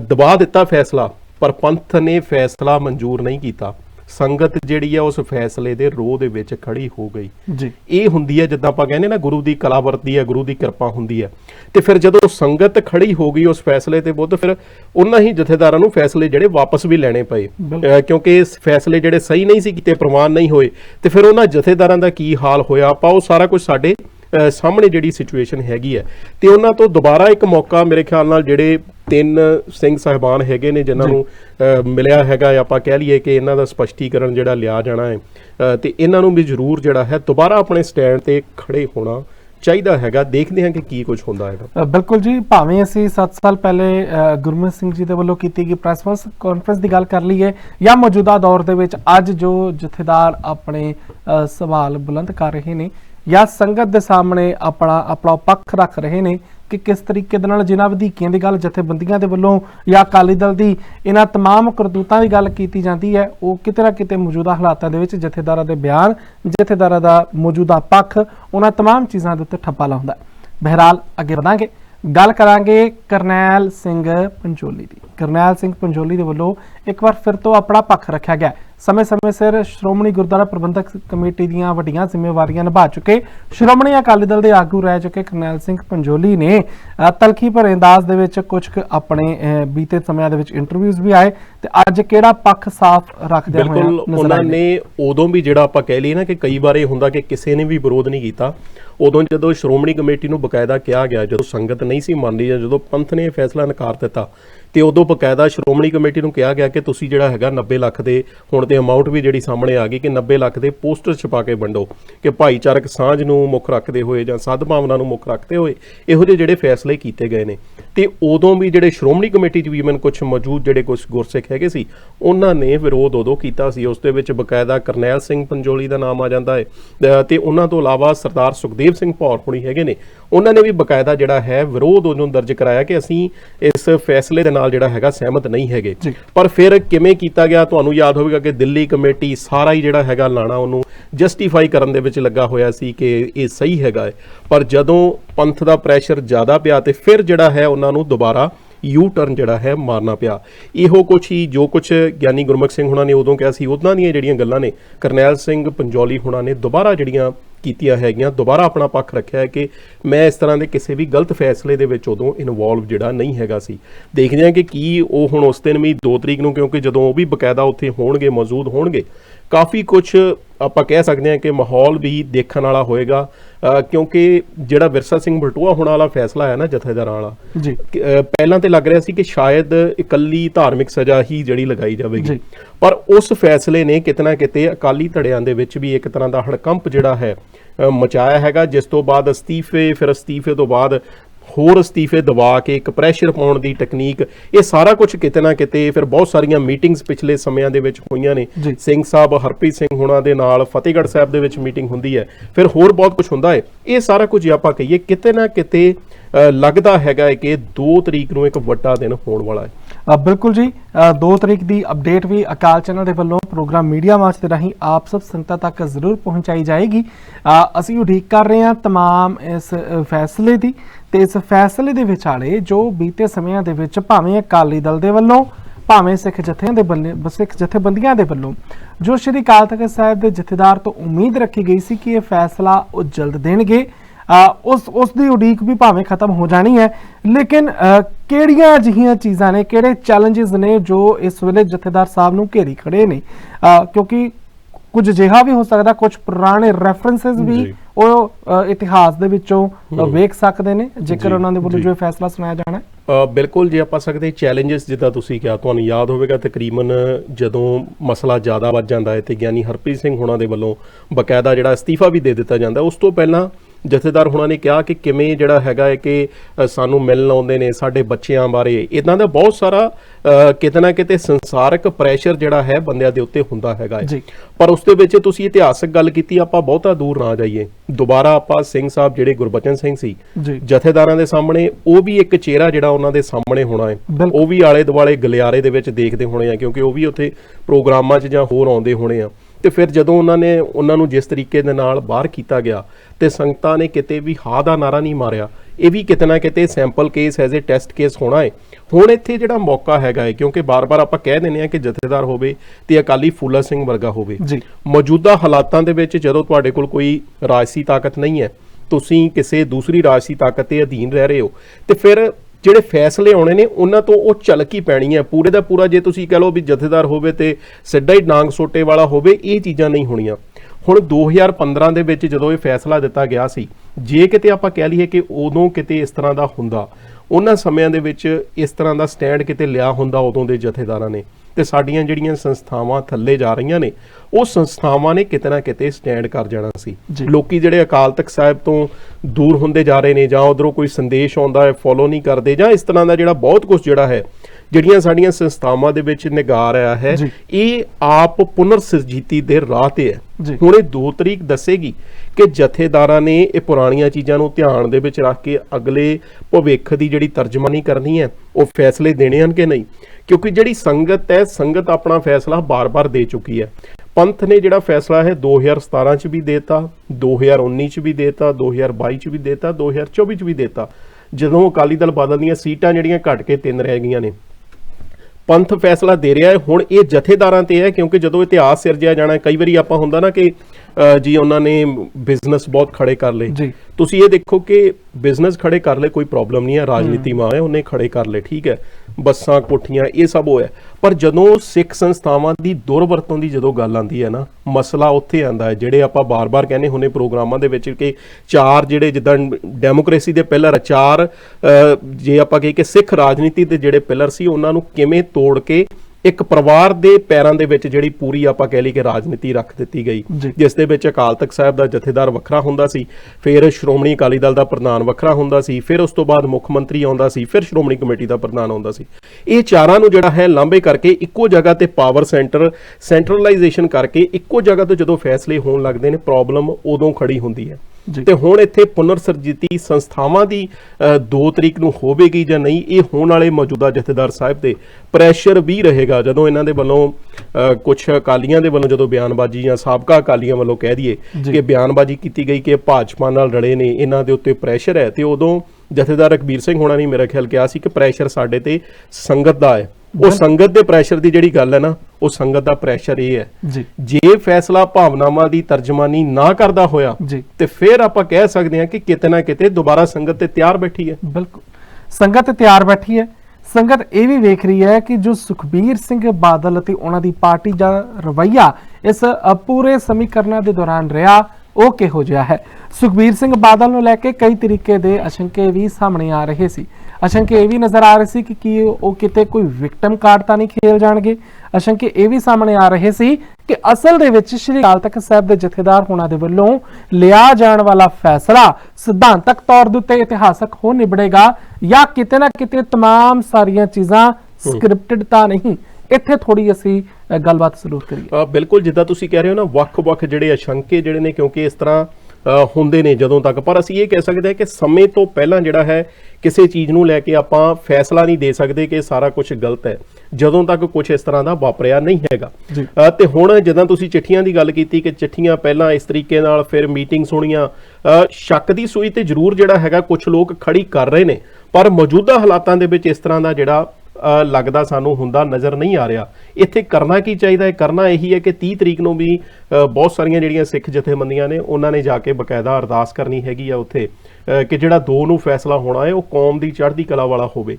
ਦਬਾ ਦਿੱਤਾ ਫੈਸਲਾ ਪਰ ਪੰਥ ਨੇ ਫੈਸਲਾ ਮਨਜ਼ੂਰ ਨਹੀਂ ਕੀਤਾ ਸੰਗਤ ਜਿਹੜੀ ਹੈ ਉਸ ਫੈਸਲੇ ਦੇ ਰੋਹ ਦੇ ਵਿੱਚ ਖੜੀ ਹੋ ਗਈ। ਜੀ। ਇਹ ਹੁੰਦੀ ਹੈ ਜਿੱਦਾਂ ਆਪਾਂ ਕਹਿੰਦੇ ਨਾ ਗੁਰੂ ਦੀ ਕਲਾ ਵਰਤੀ ਹੈ ਗੁਰੂ ਦੀ ਕਿਰਪਾ ਹੁੰਦੀ ਹੈ ਤੇ ਫਿਰ ਜਦੋਂ ਸੰਗਤ ਖੜੀ ਹੋ ਗਈ ਉਸ ਫੈਸਲੇ ਤੇ ਬੁੱਧ ਫਿਰ ਉਹਨਾਂ ਹੀ ਜਥੇਦਾਰਾਂ ਨੂੰ ਫੈਸਲੇ ਜਿਹੜੇ ਵਾਪਸ ਵੀ ਲੈਣੇ ਪਏ। ਕਿਉਂਕਿ ਇਸ ਫੈਸਲੇ ਜਿਹੜੇ ਸਹੀ ਨਹੀਂ ਸੀ ਕੀਤੇ ਪ੍ਰਵਾਨ ਨਹੀਂ ਹੋਏ ਤੇ ਫਿਰ ਉਹਨਾਂ ਜਥੇਦਾਰਾਂ ਦਾ ਕੀ ਹਾਲ ਹੋਇਆ? ਆਪਾਂ ਉਹ ਸਾਰਾ ਕੁਝ ਸਾਡੇ ਸਾਹਮਣੇ ਜਿਹੜੀ ਸਿਚੁਏਸ਼ਨ ਹੈਗੀ ਹੈ। ਤੇ ਉਹਨਾਂ ਤੋਂ ਦੁਬਾਰਾ ਇੱਕ ਮੌਕਾ ਮੇਰੇ ਖਿਆਲ ਨਾਲ ਜਿਹੜੇ ਤਿੰਨ ਸਿੰਘ ਸਾਹਿਬਾਨ ਹੈਗੇ ਨੇ ਜਿਨ੍ਹਾਂ। ਨੂੰ ਮਿਲਿਆ ਹੈਗਾ ਆਪਾਂ ਕਹਿ ਲਈਏ ਕਿ ਇਹਨਾਂ ਦਾ ਸਪਸ਼ਟੀਕਰਨ ਜਿਹੜਾ ਲਿਆ ਜਾਣਾ ਹੈ। ਤੇ ਇਹਨਾਂ ਨੂੰ ਵੀ ਜ਼ਰੂਰ ਜਿਹੜਾ ਹੈ ਦੁਬਾਰਾ ਆਪਣੇ ਸਟੈਂਡ ਤੇ ਖੜੇ ਹੋਣਾ ਚਾਹੀਦਾ ਹੈਗਾ। ਦੇਖਦੇ ਹਾਂ ਕਿ ਕੀ ਕੁਝ ਹੁੰਦਾ ਹੈਗਾ। ਬਿਲਕੁਲ ਜੀ ਭਾਵੇਂ ਅਸੀਂ 7 ਸਾਲ ਪਹਿਲੇ ਅ, ਗੁਰਮੀਤ ਸਿੰਘ ਜੀ ਦੇ ਵੱਲੋਂ ਕੀਤੀ ਗਈ ਪ੍ਰੈਸ ਕਾਨਫਰੰਸ ਦੀ ਗੱਲ ਕਰ ਲਈਏ ਜਾਂ ਮੌਜੂਦਾ ਦੌਰ ਦੇ ਵਿੱਚ ਅੱਜ ਜੋ ਜਥੇਦਾਰ ਆਪਣੇ ਸਵਾਲ ਬੁਲੰਦ ਕਰ ਰਹੇ ਨੇ ਜਾਂ ਸੰਗਤ ਦੇ ਸਾਹਮਣੇ ਆਪਣਾ ਆਪਣਾ ਪੱਖ ਰੱਖ ਰਹੇ ਨੇ ਕਿ ਕਿਸ ਤਰੀਕੇ ਦੇ ਨਾਲ ਜਿਨ੍ਹਾਂ ਵਧੀਕੀਆਂ ਦੀ ਗੱਲ ਜਥੇਬੰਦੀਆਂ ਦੇ ਵੱਲੋਂ ਜਾਂ ਅਕਾਲੀ ਦਲ ਦੀ ਇਹਨਾਂ तमाम ਕਰਤੂਤਾਂ ਦੀ ਗੱਲ ਕੀਤੀ ਜਾਂਦੀ ਹੈ ਉਹ ਕਿਤੇ ਨਾ ਕਿਤੇ ਮੌਜੂਦਾ ਹਾਲਾਤਾਂ ਦੇ ਵਿੱਚ ਜਥੇਦਾਰਾਂ ਦੇ ਬਿਆਨ ਜਥੇਦਾਰਾਂ ਦਾ ਮੌਜੂਦਾ ਪੱਖ ਉਹਨਾਂ तमाम ਚੀਜ਼ਾਂ ਦੇ ਉੱਤੇ ਠੱਪਾ ਲਾਉਂਦਾ ਹੈ ਬਹਿਰਾਲ ਅੱਗੇ ਵਧਾਂਗੇ ਗੱਲ ਕਰਾਂਗੇ ਕਰਨੈਲ ਸਿੰਘ ਪੰਜੋਲੀ ਦੀ ਕਰਨੈਲ ਸਿੰਘ ਪੰਜੋਲੀ ਦੇ ਵੱਲੋਂ ਇੱਕ ਵਾਰ ਫਿਰ ਤੋਂ ਆਪਣਾ ਪੱਖ ਰੱਖਿਆ ਗਿਆ ਸਮੇਂ-ਸਮੇਂ ਸਿਰ ਸ਼੍ਰੋਮਣੀ ਗੁਰਦੁਆਰਾ ਪ੍ਰਬੰਧਕ ਕਮੇਟੀ ਦੀਆਂ ਵੱਡੀਆਂ ਜ਼ਿੰਮੇਵਾਰੀਆਂ ਨਿਭਾ ਚੁੱਕੇ। ਸ਼੍ਰੋਮਣੀ ਅਕਾਲੀ ਦਲ ਦੇ ਆਗੂ ਰਹਿ ਚੁੱਕੇ ਕਰਨੈਲ ਸਿੰਘ ਪੰਜੋਲੀ ਨੇ। ਤਲਖੀ ਭਰੇ ਅੰਦਾਜ਼ ਦੇ ਵਿੱਚ ਕੁਝ ਆਪਣੇ ਬੀਤੇ ਸਮਿਆਂ ਦੇ ਵਿੱਚ ਇੰਟਰਵਿਊਜ਼ ਵੀ ਆਏ ਤੇ ਅੱਜ ਕਿਹੜਾ ਪੱਖ ਸਾਫ਼ ਰੱਖਦੇ ਹੋਏ ਬਿਲਕੁਲ ਨਜ਼ਰ ਉਹਨਾਂ ਨੇ ਨੇ ਉਦੋਂ ਵੀ ਜਿਹੜਾ ਆਪਾਂ ਕਹਿ ਲਈਏ ਨਾ ਕਿ ਕਈ ਵਾਰ ਇਹ ਹੁੰਦਾ ਕਿ ਕਿਸੇ ਨੇ ਵੀ ਵਿਰੋਧ ਨਹੀਂ ਕੀਤਾ। ਉਦੋਂ ਜਦੋਂ ਸ਼੍ਰੋਮਣੀ ਕਮੇਟੀ ਨੂੰ ਬਕਾਇਦਾ ਕਿਹਾ ਗਿਆ ਜਦੋਂ ਸੰਗਤ ਨਹੀਂ ਸੀ ਮੰਨ ਰਹੀ ਜਾਂ ਜਦੋਂ ਪੰਥ ਨੇ ਇਹ ਫੈਸਲਾ ਨਕਾਰ ਦਿੱਤਾ ਤੇ ਉਦੋਂ ਬਕਾਇਦਾ ਸ਼੍ਰੋਮਣੀ ਕਮੇਟੀ ਨੂੰ ਕਿਹਾ ਗਿਆ ਕਿ ਤੁਸੀਂ ਜਿਹੜਾ ਹੈਗਾ 90 ਲੱਖ ਦੇ ਹੁਣ ਤੇ ਅਮਾਉਂਟ ਵੀ ਜਿਹੜੀ ਸਾਹਮਣੇ ਆ ਗਈ ਕਿ 90 ਲੱਖ ਦੇ ਪੋਸਟਰ ਛਪਾ ਕੇ ਵੰਡੋ ਕਿ ਭਾਈਚਾਰਕ ਸਾਂਝ ਨੂੰ ਮੁੱਖ ਰੱਖਦੇ ਹੋਏ ਜਾਂ ਸਦਭਾਵਨਾ ਨੂੰ ਮੁੱਖ ਰੱਖਦੇ ਹੋਏ ਇਹੋ ਜਿਹੇ ਜਿਹੜੇ ਫੈਸਲੇ ਕੀਤੇ ਗਏ ਨੇ। ਤੇ ਉਦੋਂ ਵੀ ਜਿਹੜੇ ਸ਼੍ਰੋਮਣੀ ਕਮੇਟੀ 'ਚ ਵੀ ਇਵਨ ਕੁਝ ਮੌਜੂਦ ਜਿਹੜੇ ਕੁਝ ਗੁਰਸਿੱਖ ਹੈਗੇ ਸੀ ਉਹਨਾਂ ਨੇ ਵਿਰੋਧ ਉਦੋਂ ਕੀਤਾ ਸੀ ਉਸ ਦੇ ਵਿੱਚ ਬਕਾਇਦਾ ਕਰਨੈਲ ਸਿੰਘ ਪੰਜੋਲੀ ਦਾ ਨਾਮ ਆ ਜਾਂਦਾ ਹੈ ਅ, ਤੇ ਉਹਨਾਂ ਤੋਂ ਇਲਾਵਾ ਸਰਦਾਰ ਸੁਖਦੇਵ ਸਿੰਘ ਭੌਰ ਹੁਣੀ ਹੈਗੇ ਨੇ। ਉਹਨਾਂ ਨੇ ਵੀ ਬਕਾਇਦਾ ਜਿਹੜਾ ਹੈ ਵਿਰੋਧ ਉਹਨੂੰ ਦਰਜ ਕਰਾਇਆ ਕਿ ਅਸੀਂ ਇਸ ਫੈਸਲੇ ਦੇ ਨਾਲ ਜਿਹੜਾ ਹੈਗਾ ਸਹਿਮਤ ਨਹੀਂ ਹੈਗੇ। ਪਰ ਫਿਰ ਕਿਵੇਂ ਕੀਤਾ ਗਿਆ? ਤੁਹਾਨੂੰ ਯਾਦ ਹੋਵੇਗਾ ਕਿ ਦਿੱਲੀ ਕਮੇਟੀ ਸਾਰਾ ਹੀ ਜਿਹੜਾ ਹੈਗਾ ਲਾਣਾ ਉਹਨੂੰ ਜਸਟੀਫਾਈ ਕਰਨ ਦੇ ਵਿੱਚ ਲੱਗਾ ਹੋਇਆ ਸੀ ਕਿ ਇਹ ਸਹੀ ਹੈਗਾ ਹੈ। ਪਰ ਜਦੋਂ ਪੰਥ ਦਾ ਪ੍ਰੈਸ਼ਰ ਜ਼ਿਆਦਾ ਪਿਆ ਤੇ ਫਿਰ ਜਿਹੜਾ ਹੈ ਉਹਨਾਂ ਨੂੰ ਦੁਬਾਰਾ ਯੂ ਟਰਨ ਜਿਹੜਾ ਹੈ ਮਾਰਨਾ ਪਿਆ। ਇਹੋ ਕੁਛ ਹੀ ਜੋ ਕੁਛ ਗਿਆਨੀ ਗੁਰਮੁਖ ਸਿੰਘ ਹੁਣਾਂ ਨੇ ਉਦੋਂ ਕਿਹਾ ਸੀ ਉਹਨਾਂ ਦੀਆਂ ਜਿਹੜੀਆਂ ਗੱਲਾਂ ਨੇ ਕਰਨੈਲ ਸਿੰਘ ਪੰਜੋਲੀ ਹੁਣਾਂ ਨੇ ਦੁਬਾਰਾ ਜਿਹੜੀਆਂ ਕੀਤੀਆਂ ਹੈਗੀਆਂ ਦੁਬਾਰਾ ਆਪਣਾ ਪੱਖ ਰੱਖਿਆ ਹੈ ਕਿ ਮੈਂ ਇਸ ਤਰ੍ਹਾਂ ਦੇ ਕਿਸੇ ਵੀ ਗਲਤ ਫੈਸਲੇ ਦੇ ਵਿੱਚ ਉਦੋਂ ਇਨਵੋਲਵ ਜਿਹੜਾ ਨਹੀਂ ਹੈਗਾ ਸੀ। ਦੇਖਦੇ ਹਾਂ ਕਿ ਕੀ ਉਹ ਹੁਣ ਉਸ ਦਿਨ ਵੀ 2 ਤਰੀਕ ਨੂੰ ਕਿਉਂਕਿ ਜਦੋਂ ਉਹ ਵੀ ਬਕਾਇਦਾ ਉੱਥੇ ਹੋਣਗੇ ਮੌਜੂਦ ਹੋਣਗੇ ਕਾਫੀ ਕੁਝ ਆਪਾਂ ਕਹਿ ਸਕਦੇ ਹਾਂ ਕਿ ਮਾਹੌਲ ਵੀ ਦੇਖਣ ਵਾਲਾ ਹੋਏਗਾ। ਕਿਉਂਕਿ ਜਿਹੜਾ ਵਿਰਸਾ ਸਿੰਘ ਬਲਟੋਆ ਹੋਣ ਵਾਲਾ ਫੈਸਲਾ ਹੈ ਨਾ ਜਥੇਦਾਰਾਂ ਵਾਲਾ ਜੀ। ਪਹਿਲਾਂ ਤੇ ਲੱਗ ਰਿਹਾ ਸੀ ਕਿ ਸ਼ਾਇਦ ਇਕੱਲੀ ਧਾਰਮਿਕ ਸਜ਼ਾ ਹੀ ਜਿਹੜੀ ਲਗਾਈ ਜਾਵੇਗੀ। ਪਰ ਉਸ ਫੈਸਲੇ ਨੇ ਕਿਤਨਾ ਕਿਤੇ ਅਕਾਲੀ ਧੜਿਆਂ ਦੇ ਵਿੱਚ ਵੀ ਇੱਕ ਤਰ੍ਹਾਂ ਦਾ ਹੜਕੰਪ ਜਿਹੜਾ ਹੈ ਮਚਾਇਆ ਹੈਗਾ ਜਿਸ ਤੋਂ ਬਾਅਦ ਅਸਤੀਫੇ ਫਿਰ ਅਸਤੀਫੇ ਤੋਂ ਬਾਅਦ ਹੋਰ ਅਸਤੀਫੇ ਦਬਾ ਕੇ ਇੱਕ ਪ੍ਰੈਸ਼ਰ ਪਾਉਣ ਦੀ ਟੈਕਨੀਕ ਇਹ ਸਾਰਾ ਕੁਝ ਕਿਤੇ ਨਾ ਕਿਤੇ ਫਿਰ ਬਹੁਤ ਸਾਰੀਆਂ ਮੀਟਿੰਗਸ ਪਿਛਲੇ ਸਮਿਆਂ ਦੇ ਵਿੱਚ ਹੋਈਆਂ ਨੇ। ਸਿੰਘ ਸਾਹਿਬ ਹਰਪ੍ਰੀਤ ਸਿੰਘ ਹੁਣਾਂ ਦੇ ਨਾਲ ਫਤਿਹਗੜ੍ਹ ਸਾਹਿਬ ਦੇ ਵਿੱਚ ਮੀਟਿੰਗ ਹੁੰਦੀ ਹੈ। ਫਿਰ ਹੋਰ ਬਹੁਤ ਕੁਝ ਹੁੰਦਾ ਹੈ। ਇਹ ਸਾਰਾ ਕੁਝ ਆਪਾਂ ਕਹੀਏ ਕਿਤੇ ਨਾ ਕਿਤੇ ਲੱਗਦਾ ਹੈਗਾ ਕਿ 2 ਤਰੀਕ ਨੂੰ ਇੱਕ ਵੱਡਾ ਦਿਨ ਹੋਣ ਵਾਲਾ ਹੈ। ਬਿਲਕੁਲ ਜੀ। 2 ਤਰੀਕ ਦੀ ਅਪਡੇਟ ਵੀ ਅਕਾਲ ਚੈਨਲ ਦੇ ਵੱਲੋਂ ਪ੍ਰੋਗਰਾਮ ਮੀਡੀਆ ਮਾਰਚ ਦੇ ਰਾਹੀਂ ਆਪ ਸਭ ਸੰਗਤਾਂ ਤੱਕ ਜ਼ਰੂਰ ਪਹੁੰਚਾਈ ਜਾਏਗੀ। ਅਸੀਂ ਉਡੀਕ ਕਰ ਰਹੇ ਹਾਂ ਤਮਾਮ ਇਸ ਫੈਸਲੇ ਦੀ। ਤੇ ਇਸ ਫੈਸਲੇ ਦੇ ਵਿਚਾਲੇ ਜੋ ਬੀਤੇ ਸਮਿਆਂ ਦੇ ਵਿੱਚ ਭਾਵੇਂ ਅਕਾਲੀ ਦਲ ਦੇ ਵੱਲੋਂ, ਭਾਵੇਂ ਸਿੱਖ ਜਥਿਆਂ ਦੇ ਬੱਲੇ, ਸਿੱਖ ਜਥੇਬੰਦੀਆਂ ਦੇ ਵੱਲੋਂ, ਜੋ ਸ਼੍ਰੀ ਅਕਾਲ ਤਖਤ ਸਾਹਿਬ ਦੇ ਜਥੇਦਾਰ ਤੋਂ ਉਮੀਦ ਰੱਖੀ ਗਈ ਸੀ ਕਿ ਇਹ ਫੈਸਲਾ ਉਹ ਜਲਦ ਦੇਣਗੇ। ਉਸ ਉਸ ਦੀ ਉਡੀਕ ਵੀ ਭਾਵੇਂ ਖਤਮ ਹੋ ਜਾਣੀ ਹੈ ਲੇਕਿਨ ਕਿਹੜੀਆਂ ਅਜਿਹੀਆਂ ਚੀਜ਼ਾਂ ਨੇ ਕਿਹੜੇ ਚੈਲੰਜਸ ਨੇ ਜੋ ਇਸ ਵੇਲੇ ਜਥੇਦਾਰ ਸਾਹਿਬ ਨੂੰ ਘੇਰੀ ਖੜੇ ਨੇ ਕਿਉਂਕਿ ਕੁਝ ਅਜਿਹਾ ਵੀ ਹੋ ਸਕਦਾ ਕੁਝ ਪੁਰਾਣੇ ਰੈਫਰੈਂਸਸ ਵੀ। ਉਹ ਇਤਿਹਾਸ ਦੇ ਵਿੱਚੋਂ ਵੇਖ ਸਕਦੇ ਨੇ ਜੇਕਰ ਉਹਨਾਂ ਦੇ ਵੱਲੋਂ ਜੀ। ਫੈਸਲਾ ਸੁਣਾਇਆ ਜਾਣਾ ਬਿਲਕੁਲ ਜੇ ਆਪਾਂ ਸਕਦੇ ਚੈਲੰਜਸ ਜਿੱਦਾਂ ਤੁਸੀਂ ਕਿਹਾ ਤੁਹਾਨੂੰ ਯਾਦ ਹੋਵੇਗਾ ਤਕਰੀਬਨ ਜਦੋਂ ਮਸਲਾ ਜ਼ਿਆਦਾ ਵੱਧ ਜਾਂਦਾ ਹੈ ਤੇ ਗਿਆਨੀ ਹਰਪ੍ਰੀਤ ਸਿੰਘ ਹੁਣਾਂ ਦੇ ਵੱਲੋਂ ਬਕਾਇਦਾ ਜਿਹੜਾ ਅਸਤੀਫਾ ਵੀ ਦੇ ਦਿੱਤਾ ਜਾਂਦਾ ਉਸ ਤੋਂ ਪਹਿਲਾਂ ਜਥੇਦਾਰ ਹੁਣਾਂ ਨੇ ਕਿਹਾ ਕਿ ਕਿਵੇਂ ਜਿਹੜਾ ਹੈਗਾ ਹੈ ਕਿ ਸਾਨੂੰ ਮਿਲਣ ਆਉਂਦੇ ਨੇ ਸਾਡੇ ਬੱਚਿਆਂ ਬਾਰੇ। ਇਦਾਂ ਦਾ ਬਹੁਤ ਸਾਰਾ ਕਿਤੇ ਨਾ ਕਿਤੇ ਸੰਸਾਰਕ ਪ੍ਰੈਸ਼ਰ ਜਿਹੜਾ ਹੈ ਬੰਦਿਆਂ ਦੇ ਉੱਤੇ ਹੁੰਦਾ ਹੈਗਾ ਹੈ। ਪਰ ਉਸ ਦੇ ਵਿੱਚ ਤੁਸੀਂ ਇਤਿਹਾਸਕ ਗੱਲ ਕੀਤੀ ਆਪਾਂ ਬਹੁਤਾ ਦੂਰ ਨਾ ਜਾਈਏ। ਦੁਬਾਰਾ ਆਪਾਂ ਸਿੰਘ ਸਾਹਿਬ ਜਿਹੜੇ ਗੁਰਬਚਨ ਸਿੰਘ ਸੀ ਜਥੇਦਾਰਾਂ ਦੇ ਸਾਹਮਣੇ ਉਹ ਵੀ ਇੱਕ ਚਿਹਰਾ ਜਿਹੜਾ ਉਹਨਾਂ ਦੇ ਸਾਹਮਣੇ ਹੋਣਾ ਹੈ। ਉਹ ਵੀ ਆਲੇ ਦੁਆਲੇ ਗਲਿਆਰੇ ਦੇ ਵਿੱਚ ਦੇਖਦੇ ਹੋਣੇ ਆ ਕਿਉਂਕਿ ਉਹ ਵੀ ਉੱਥੇ ਪ੍ਰੋਗਰਾਮਾਂ 'ਚ ਜਾਂ ਹੋਰ ਆਉਂਦੇ ਹੋਣੇ ਆ। ਤੇ ਫਿਰ ਜਦੋਂ ਉਹਨਾਂ ਨੇ ਉਹਨਾਂ ਨੂੰ ਜਿਸ ਤਰੀਕੇ ਦੇ ਨਾਲ ਬਾਹਰ ਕੀਤਾ ਗਿਆ ਤੇ ਸੰਗਤਾਂ ਨੇ ਕਿਤੇ ਵੀ ਹਾਂ ਦਾ ਨਾਰਾ ਨਹੀਂ ਮਾਰਿਆ ਇਹ ਵੀ ਕਿਤੇ ਨਾ ਕਿਤੇ sample case as a test case ਹੋਣਾ ਹੈ ਹੁਣ ਇੱਥੇ ਜਿਹੜਾ ਮੌਕਾ ਹੈਗਾ ਹੈ ਕਿਉਂਕਿ ਬਾਰ-ਬਾਰ ਆਪਾਂ ਕਹਿ ਦਿੰਦੇ ਆ ਕਿ ਜਥੇਦਾਰ ਹੋਵੇ ਤੇ ਅਕਾਲੀ ਫੂਲਾ ਸਿੰਘ ਵਰਗਾ ਹੋਵੇ। ਜੀ। ਮੌਜੂਦਾ ਹਾਲਾਤਾਂ ਦੇ ਵਿੱਚ ਜਦੋਂ ਤੁਹਾਡੇ ਕੋਲ ਕੋਈ ਰਾਜਸੀ ਤਾਕਤ ਨਹੀਂ ਹੈ ਤੁਸੀਂ ਕਿਸੇ ਦੂਸਰੀ ਰਾਜਸੀ ਤਾਕਤ ਦੇ ਅਧੀਨ ਰਹਿ ਰਹੇ ਹੋ। ਤੇ ਫਿਰ ਜਿਹੜੇ ਫੈਸਲੇ ਆਉਣੇ ਨੇ, ਉਹਨਾਂ ਤੋਂ ਉਹ ਝਲਕ ਹੀ ਪੈਣੀ ਹੈ। ਪੂਰੇ ਦਾ ਪੂਰਾ ਜੇ ਤੁਸੀਂ ਕਹ ਲਓ ਵੀ ਜਥੇਦਾਰ ਹੋਵੇ ਤੇ ਸਿੱਧਾ ਹੀ ਡਾਂਗ ਸੋਟੇ ਵਾਲਾ ਹੋਵੇ, ਇਹ ਚੀਜ਼ਾਂ ਨਹੀਂ ਹੋਣੀਆਂ। ਹੁਣ 2015 ਦੇ ਵਿੱਚ ਜਦੋਂ ਇਹ ਫੈਸਲਾ ਦਿੱਤਾ ਗਿਆ ਸੀ, ਜੇ ਕਿਤੇ ਆਪਾਂ ਕਹਿ ਲਈਏ ਕਿ ਉਦੋਂ ਕਿਤੇ ਇਸ ਤਰ੍ਹਾਂ ਦਾ ਹੁੰਦਾ, ਉਹਨਾਂ ਸਮਿਆਂ ਦੇ ਵਿੱਚ ਇਸ ਤਰ੍ਹਾਂ ਦਾ ਸਟੈਂਡ ਕਿਤੇ ਲਿਆ ਹੁੰਦਾ ਉਦੋਂ ਦੇ ਜਥੇਦਾਰਾਂ ਨੇ। ਤੇ ਸਾਡੀਆਂ ਜਿਹੜੀਆਂ ਸੰਸਥਾਵਾਂ ਥੱਲੇ ਜਾ ਰਹੀਆਂ ਨੇ ਉਹ ਸੰਸਥਾਵਾਂ ਨੇ ਕਿਤੇ ਨਾ ਕਿਤੇ ਸਟੈਂਡ ਕਰ ਜਾਣਾ ਸੀ। ਲੋਕੀ ਜਿਹੜੇ ਅਕਾਲ ਤਖਤ ਸਾਹਿਬ ਤੋਂ ਦੂਰ ਹੁੰਦੇ ਜਾ ਰਹੇ ਨੇ ਜਾਂ ਉਧਰੋਂ ਕੋਈ ਸੰਦੇਸ਼ ਆਉਂਦਾ ਹੈ ਫੋਲੋ ਨਹੀਂ ਕਰਦੇ ਜਾਂ ਇਸ ਤਰ੍ਹਾਂ ਦਾ ਜਿਹੜਾ ਬਹੁਤ ਕੁਝ ਜਿਹੜਾ ਹੈ ਜਿਹੜੀਆਂ ਸਾਡੀਆਂ ਸੰਸਥਾਵਾਂ ਦੇ ਵਿੱਚ ਨਿਗਾਰ ਆਇਆ ਹੈ। ਇਹ ਆਪ ਪੁਨਰ ਸਰਜੀਤੀ ਦੇ ਰਾਹ ਤੇ ਹੈ। ਹੁਣ ਇਹ 2 ਤਰੀਕ ਦੱਸੇਗੀ ਕਿ ਜਥੇਦਾਰਾਂ ਨੇ ਇਹ ਪੁਰਾਣੀਆਂ ਚੀਜ਼ਾਂ ਨੂੰ ਧਿਆਨ ਦੇ ਵਿੱਚ ਰੱਖ ਕੇ ਅਗਲੇ ਭਵਿੱਖ ਦੀ ਜਿਹੜੀ ਤਰਜਮਾਨੀ ਕਰਨੀ ਹੈ ਉਹ ਫੈਸਲੇ ਦੇਣੇ ਹਨ ਕਿ ਨਹੀਂ ਕਿਉਂਕਿ ਜਿਹੜੀ ਸੰਗਤ ਹੈ ਸੰਗਤ ਆਪਣਾ ਫੈਸਲਾ ਬਾਰ-ਬਾਰ ਦੇ ਚੁੱਕੀ ਹੈ ਪੰਥ ਨੇ ਜਿਹੜਾ ਫੈਸਲਾ ਹੈ 2017 ਚ ਵੀ ਦੇਤਾ 2019 ਚ ਵੀ ਦੇਤਾ 2022 ਚ ਵੀ ਦੇਤਾ 2024 ਚ ਵੀ ਦੇਤਾ ਜਦੋਂ ਅਕਾਲੀ ਦਲ ਬਾਦਲ ਦੀਆਂ ਸੀਟਾਂ ਜਿਹੜੀਆਂ ਘਟ ਕੇ ਤਿੰਨ ਰਹਿ ਗਈਆਂ ਨੇ ਪੰਥ ਫੈਸਲਾ ਦੇ ਰਿਹਾ ਹੈ। ਹੁਣ ਇਹ ਜਥੇਦਾਰਾਂ ਤੇ ਹੈ ਕਿਉਂਕਿ ਜਦੋਂ ਇਤਿਹਾਸ ਸਿਰਜਿਆ ਜਾਣਾ ਕਈ ਵਾਰੀ ਆਪਾਂ ਹੁੰਦਾ ਨਾ ਕਿ ਜੀ ਉਹਨਾਂ ਨੇ ਬਿਜ਼ਨਸ ਬਹੁਤ ਖੜੇ ਕਰ ਲਏ। ਤੁਸੀਂ ਇਹ ਦੇਖੋ ਕਿ ਬਿਜ਼ਨਸ ਖੜੇ ਕਰ ਲਏ ਕੋਈ ਪ੍ਰੋਬਲਮ ਨਹੀਂ ਹੈ ਰਾਜਨੀਤੀ ਮਾਂ ਹੈ ਉਹਨੇ ਖੜੇ ਕਰ ਲਏ ਠੀਕ ਹੈ। ਬੱਸਾਂ ਕੋਠੀਆਂ ਇਹ ਸਭ ਹੋਇਆ। ਪਰ ਜਦੋਂ ਸਿੱਖ ਸੰਸਥਾਵਾਂ ਦੀ ਦੁਰਵਰਤੋਂ ਦੀ ਜਦੋਂ ਗੱਲ ਆਉਂਦੀ ਹੈ ਨਾ ਮਸਲਾ ਉੱਥੇ ਆਂਦਾ ਹੈ ਜਿਹੜੇ ਆਪਾਂ ਬਾਰ-ਬਾਰ ਕਹਿੰਦੇ ਹੁੰਨੇ ਪ੍ਰੋਗਰਾਮਾਂ ਦੇ ਵਿੱਚ ਕਿ ਚਾਰ ਜਿਹੜੇ ਜਿੱਦਾਂ ਡੈਮੋਕ੍ਰੇਸੀ ਦੇ ਪਿਲਰ ਆ, ਚਾਰ ਜੇ ਆਪਾਂ ਕਹੀਏ ਕਿ ਸਿੱਖ ਰਾਜਨੀਤੀ ਦੇ ਜਿਹੜੇ ਪਿਲਰ ਸੀ ਉਹਨਾਂ ਨੂੰ ਕਿਵੇਂ ਤੋੜ ਕੇ ਇੱਕ ਪਰਿਵਾਰ ਦੇ ਪੈਰਾਂ ਦੇ ਵਿੱਚ ਜਿਹੜੀ ਪੂਰੀ ਆਪਾਂ ਕਹਿ ਲਈ ਕਿ ਰਾਜਨੀਤੀ ਰੱਖ ਦਿੱਤੀ ਗਈ। ਜਿਸ ਦੇ ਵਿੱਚ ਅਕਾਲ ਤਖਤ ਸਾਹਿਬ ਦਾ ਜਥੇਦਾਰ ਵੱਖਰਾ ਹੁੰਦਾ ਸੀ ਫਿਰ ਸ਼੍ਰੋਮਣੀ ਅਕਾਲੀ ਦਲ ਦਾ ਪ੍ਰਧਾਨ ਵੱਖਰਾ ਹੁੰਦਾ ਸੀ ਫਿਰ ਉਸ ਤੋਂ ਬਾਅਦ ਮੁੱਖ ਮੰਤਰੀ ਆਉਂਦਾ ਸੀ ਫਿਰ ਸ਼੍ਰੋਮਣੀ ਕਮੇਟੀ ਦਾ ਪ੍ਰਧਾਨ ਆਉਂਦਾ ਸੀ ਇਹ ਚਾਰਾਂ ਨੂੰ ਜਿਹੜਾ ਹੈ ਲਾਂਭੇ ਕਰਕੇ ਇੱਕੋ ਜਗ੍ਹਾ ਤੇ ਪਾਵਰ ਸੈਂਟਰ ਸੈਂਟਰਲਾਈਜੇਸ਼ਨ ਕਰਕੇ ਇੱਕੋ ਜਗ੍ਹਾ ਤੋਂ ਜਦੋਂ ਫੈਸਲੇ ਹੋਣ ਲੱਗਦੇ ਨੇ ਪ੍ਰੋਬਲਮ ਉਦੋਂ ਖੜੀ ਹੁੰਦੀ ਹੈ। ਤੇ ਹੁਣ ਇੱਥੇ ਪੁਨਰ ਸਰਜੀਤੀ ਸੰਸਥਾਵਾਂ ਦੀ 2 ਤਰੀਕ ਨੂੰ ਹੋਵੇਗੀ ਜਾਂ ਨਹੀਂ ਇਹ ਹੋਣ ਵਾਲੇ ਮੌਜੂਦਾ ਜਥੇਦਾਰ ਸਾਹਿਬ ਤੇ ਪ੍ਰੈਸ਼ਰ ਵੀ ਰਹੇਗਾ। ਜਦੋਂ ਇਹਨਾਂ ਦੇ ਵੱਲੋਂ ਕੁਝ ਅਕਾਲੀਆਂ ਦੇ ਵੱਲੋਂ ਜਦੋਂ ਬਿਆਨਬਾਜ਼ੀ ਜਾਂ ਸਾਬਕਾ ਅਕਾਲੀਆਂ ਵੱਲੋਂ ਕਹਿ ਦਈਏ। ਕਿ ਬਿਆਨਬਾਜ਼ੀ ਕੀਤੀ ਗਈ ਕਿ ਭਾਜਪਾ ਨਾਲ ਰਲੇ ਨੇ ਇਹਨਾਂ ਦੇ ਉੱਤੇ ਪ੍ਰੈਸ਼ਰ ਹੈ ਤੇ ਉਦੋਂ ਜਥੇਦਾਰ ਰਕਬੀਰ ਸਿੰਘ ਹੋਣਾ ਨੇ ਮੇਰਾ ਖਿਆਲ ਕਿਹਾ ਸੀ ਕਿ ਪ੍ਰੈਸ਼ਰ ਸਾਡੇ ਤੇ ਸੰਗਤ ਦਾ ਹੈ। ਉਹ ਸੰਗਤ ਦੇ ਪ੍ਰੈਸ਼ਰ ਦੀ ਜਿਹੜੀ ਗੱਲ ਹੈ ਨਾ ਉਹ ਸੰਗਤ ਦਾ ਪ੍ਰੈਸ਼ਰ ਇਹ ਹੈ। ਜੀ। ਫੈਸਲਾ ਭਾਵਨਾਵਾਂ ਦੀ ਤਰਜਮਾਨੀ ਨਾ ਕਰਦਾ ਹੋਇਆ ਤੇ ਫਿਰ ਆਪਾਂ ਕਹਿ ਸਕਦੇ ਹਾਂ ਕਿ ਕਿਤੇ ਨਾ ਕਿਤੇ ਦੁਬਾਰਾ ਸੰਗਤ ਤੇ ਤਿਆਰ ਬੈਠੀ ਹੈ। ਬਿਲਕੁਲ। ਸੰਗਤ ਤਿਆਰ ਬੈਠੀ ਹੈ। ਸੰਗਤ ਇਹ ਵੀ ਵੇਖ ਰਹੀ ਹੈ ਕਿ ਜੋ ਸੁਖਬੀਰ ਸਿੰਘ ਬਾਦਲ ਅਤੇ ਉਹਨਾਂ ਦੀ ਪਾਰਟੀ ਦਾ ਰਵਈਆ ਇਸ ਪੂਰੇ ਸਮੀਕਰਨਾਂ ਦੇ ਦੌਰਾਨ ਰਿਹਾ ਉਹ ਕਿਹੋ ਜਿਹਾ ਹੈ ਸੁਖਬੀਰ ਸਿੰਘ ਬਾਦਲ ਨੂੰ ਲੈ ਕੇ ਕਈ ਤਰੀਕੇ ਦੇ ਅਸ਼ੰਕੇ ਵੀ ਸਾਹਮਣੇ ਆ ਰਹੇ ਸੀ ਅਸ਼ੰਕੇ ਇਹ ਵੀ ਨਜ਼ਰ ਆ ਰਹੇ ਸੀ ਕਿ ਕੀ ਉਹ ਕਿਤੇ ਕੋਈ ਵਿਕਟਮ ਕਾਰਡ ਤਾਂ ਨਹੀਂ ਖੇਲ ਜਾਣਗੇ ਅਸ਼ੰਕੇ ਇਹ ਵੀ ਸਾਹਮਣੇ ਆ ਰਹੇ ਸੀ ਕਿ ਅਸਲ ਦੇ ਵਿੱਚ ਸ਼੍ਰੀ ਅਕਾਲ ਤਖਤ ਸਾਹਿਬ ਦੇ ਜਥੇਦਾਰ ਹੋਣਾ ਦੇ ਵੱਲੋਂ ਲਿਆ ਜਾਣ ਵਾਲਾ ਫੈਸਲਾ ਸਿਧਾਂਤਕ ਤੌਰ ਦੇ ਉੱਤੇ ਇਤਿਹਾਸਕ ਹੋ ਨਿਬੜੇਗਾ ਜਾਂ ਕਿਤੇ ਨਾ ਕਿਤੇ तमाम ਸਾਰੀਆਂ ਚੀਜ਼ਾਂ ਸਕ੍ਰਿਪਟਡ ਤਾਂ ਨਹੀਂ ਇੱਥੇ ਥੋੜੀ ਅਸੀਂ ਅ, ਗੱਲਬਾਤ ਜ਼ਰੂਰ ਕਰੀਏ। ਬਿਲਕੁਲ ਜਿੱਦਾਂ ਤੁਸੀਂ ਕਹਿ ਰਹੇ ਹੋ ਨਾ ਵੱਖ-ਵੱਖ ਜਿਹੜੇ ਅਸ਼ੰਕੇ ਜਿਹੜੇ ਨੇ ਕਿਉਂਕਿ ਇਸ ਤਰ੍ਹਾਂ ਹੁੰਦੇ ਨੇ ਜਦੋਂ ਤੱਕ। ਪਰ ਅਸੀਂ ਇਹ ਕਹਿ ਸਕਦੇ ਹਾਂ ਕਿ ਸਮੇਂ ਤੋਂ ਪਹਿਲਾਂ ਜਿਹੜਾ ਹੈ ਕਿਸੇ ਚੀਜ਼ ਨੂੰ ਲੈ ਕੇ ਆਪਾਂ ਫੈਸਲਾ ਨਹੀਂ ਦੇ ਸਕਦੇ ਕਿ ਸਾਰਾ ਕੁਝ ਗਲਤ ਹੈ। ਜਦੋਂ ਤੱਕ ਕੁਝ ਇਸ ਤਰ੍ਹਾਂ ਦਾ ਵਾਪਰਿਆ ਨਹੀਂ ਹੈਗਾ। ਤੇ ਹੁਣ ਜਦੋਂ ਤੁਸੀਂ ਚਿੱਠੀਆਂ ਦੀ ਗੱਲ ਕੀਤੀ ਕਿ ਚਿੱਠੀਆਂ ਪਹਿਲਾਂ ਇਸ ਤਰੀਕੇ ਨਾਲ ਫਿਰ ਮੀਟਿੰਗਸ ਹੋਣੀਆਂ ਸ਼ੱਕ ਦੀ ਸੂਈ ਤੇ ਜ਼ਰੂਰ ਜਿਹੜਾ ਹੈਗਾ ਕੁਝ ਲੋਕ ਖੜੀ ਕਰ ਰਹੇ ਨੇ। ਪਰ ਮੌਜੂਦਾ ਹਾਲਾਤਾਂ ਦੇ ਵਿੱਚ ਇਸ ਤਰ੍ਹਾਂ ਦਾ ਜਿਹੜਾ ਲੱਗਦਾ ਸਾਨੂੰ ਹੁੰਦਾ ਨਜ਼ਰ ਨਹੀਂ ਆ ਰਿਹਾ। ਇੱਥੇ ਕਰਨਾ ਕੀ ਚਾਹੀਦਾ ਹੈ? ਕਰਨਾ ਇਹੀ ਹੈ ਕਿ 30 ਤਰੀਕ ਨੂੰ ਵੀ ਬਹੁਤ ਸਾਰੀਆਂ ਜਿਹੜੀਆਂ ਸਿੱਖ ਜਥੇਬੰਦੀਆਂ ਨੇ ਉਹਨਾਂ ਨੇ ਜਾ ਕੇ ਬਕਾਇਦਾ ਅਰਦਾਸ ਕਰਨੀ ਹੈਗੀ ਆ ਉੱਥੇ ਕਿ ਜਿਹੜਾ ਦੋ ਨੂੰ ਫੈਸਲਾ ਹੋਣਾ ਹੈ ਉਹ ਕੌਮ ਦੀ ਚੜ੍ਹਦੀ ਕਲਾ ਵਾਲਾ ਹੋਵੇ।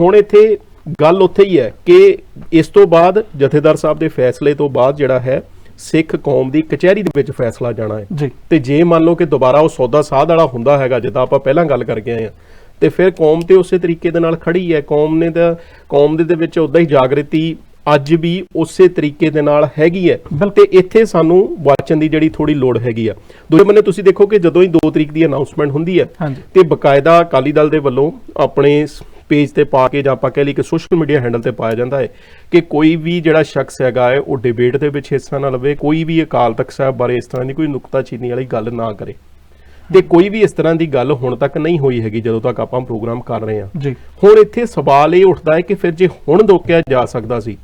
ਹੁਣ ਇੱਥੇ ਗੱਲ ਉੱਥੇ ਹੀ ਹੈ ਕਿ ਇਸ ਤੋਂ ਬਾਅਦ ਜਥੇਦਾਰ ਸਾਹਿਬ ਦੇ ਫੈਸਲੇ ਤੋਂ ਬਾਅਦ ਜਿਹੜਾ ਹੈ ਸਿੱਖ ਕੌਮ ਦੀ ਕਚਹਿਰੀ ਦੇ ਵਿੱਚ ਫੈਸਲਾ ਜਾਣਾ ਹੈ। ਤੇ ਜੇ ਮੰਨ ਲਓ ਕਿ ਦੁਬਾਰਾ ਉਹ ਸੌਦਾ ਸਾਧ ਵਾਲਾ ਹੁੰਦਾ ਹੈਗਾ ਜਿੱਦਾਂ ਆਪਾਂ ਪਹਿਲਾਂ ਗੱਲ ਕਰਕੇ ਆਏ ਆ ਤੇ ਫਿਰ ਕੌਮ ਤੇ ਉਸੇ ਤਰੀਕੇ ਦੇ ਨਾਲ ਖੜੀ ਹੈ। ਕੌਮ ਨੇ ਤਾਂ ਕੌਮ ਦੇ ਦੇ ਵਿੱਚ ਉਦਾਂ ਹੀ ਜਾਗਰਤੀ ਅੱਜ ਵੀ ਉਸੇ ਤਰੀਕੇ ਦੇ ਨਾਲ ਹੈਗੀ ਹੈ। ਤੇ ਇੱਥੇ ਸਾਨੂੰ ਵਾਚਨ ਦੀ ਜਿਹੜੀ ਥੋੜੀ ਲੋੜ ਹੈਗੀ ਆ। ਦੂਜੇ ਬੰਨੇ ਤੁਸੀਂ ਦੇਖੋ ਕਿ ਜਦੋਂ ਹੀ 2 ਤਰੀਕ ਦੀ ਅਨਾਉਂਸਮੈਂਟ ਹੁੰਦੀ ਹੈ ਤੇ ਬਕਾਇਦਾ ਅਕਾਲੀ ਦਲ ਦੇ ਵੱਲੋਂ ਆਪਣੇ ਪੇਜ ਤੇ ਪਾ ਕੇ ਜਾਂ ਆਪਾਂ ਕਹਿ ਲਈ ਕਿ ਸੋਸ਼ਲ ਮੀਡੀਆ ਹੈਂਡਲ ਤੇ ਪਾਇਆ ਜਾਂਦਾ ਹੈ ਕਿ ਕੋਈ ਵੀ ਜਿਹੜਾ ਸ਼ਖਸ ਹੈਗਾ ਹੈ ਉਹ ਡਿਬੇਟ ਦੇ ਵਿੱਚ ਹਿੱਸਾ ਨਾ ਲਵੇ ਕੋਈ ਵੀ ਅਕਾਲ ਤਖਤ ਸਾਹਿਬ ਬਾਰੇ ਇਸ ਤਰ੍ਹਾਂ ਦੀ ਕੋਈ ਨੁਕਤਾਚੀਨੀ ਵਾਲੀ ਗੱਲ ਨਾ ਕਰੇ। ਤੇ ਕੋਈ ਵੀ ਇਸ ਤਰ੍ਹਾਂ ਦੀ ਗੱਲ ਹੁਣ ਤੱਕ ਨਹੀਂ ਹੋਈ ਹੈਗੀ ਜਦੋਂ ਤੱਕ ਆਪਾਂ ਪ੍ਰੋਗਰਾਮ ਕਰ ਰਹੇ ਹਾਂ। ਜੀ। ਹੁਣ ਇੱਥੇ ਸਵਾਲ ਇਹ ਉੱਠਦਾ ਹੈ ਕਿ ਫਿਰ ਜੇ ਹੁਣ ਰੋਕਿਆ ਜਾ ਸਕਦਾ ਸੀ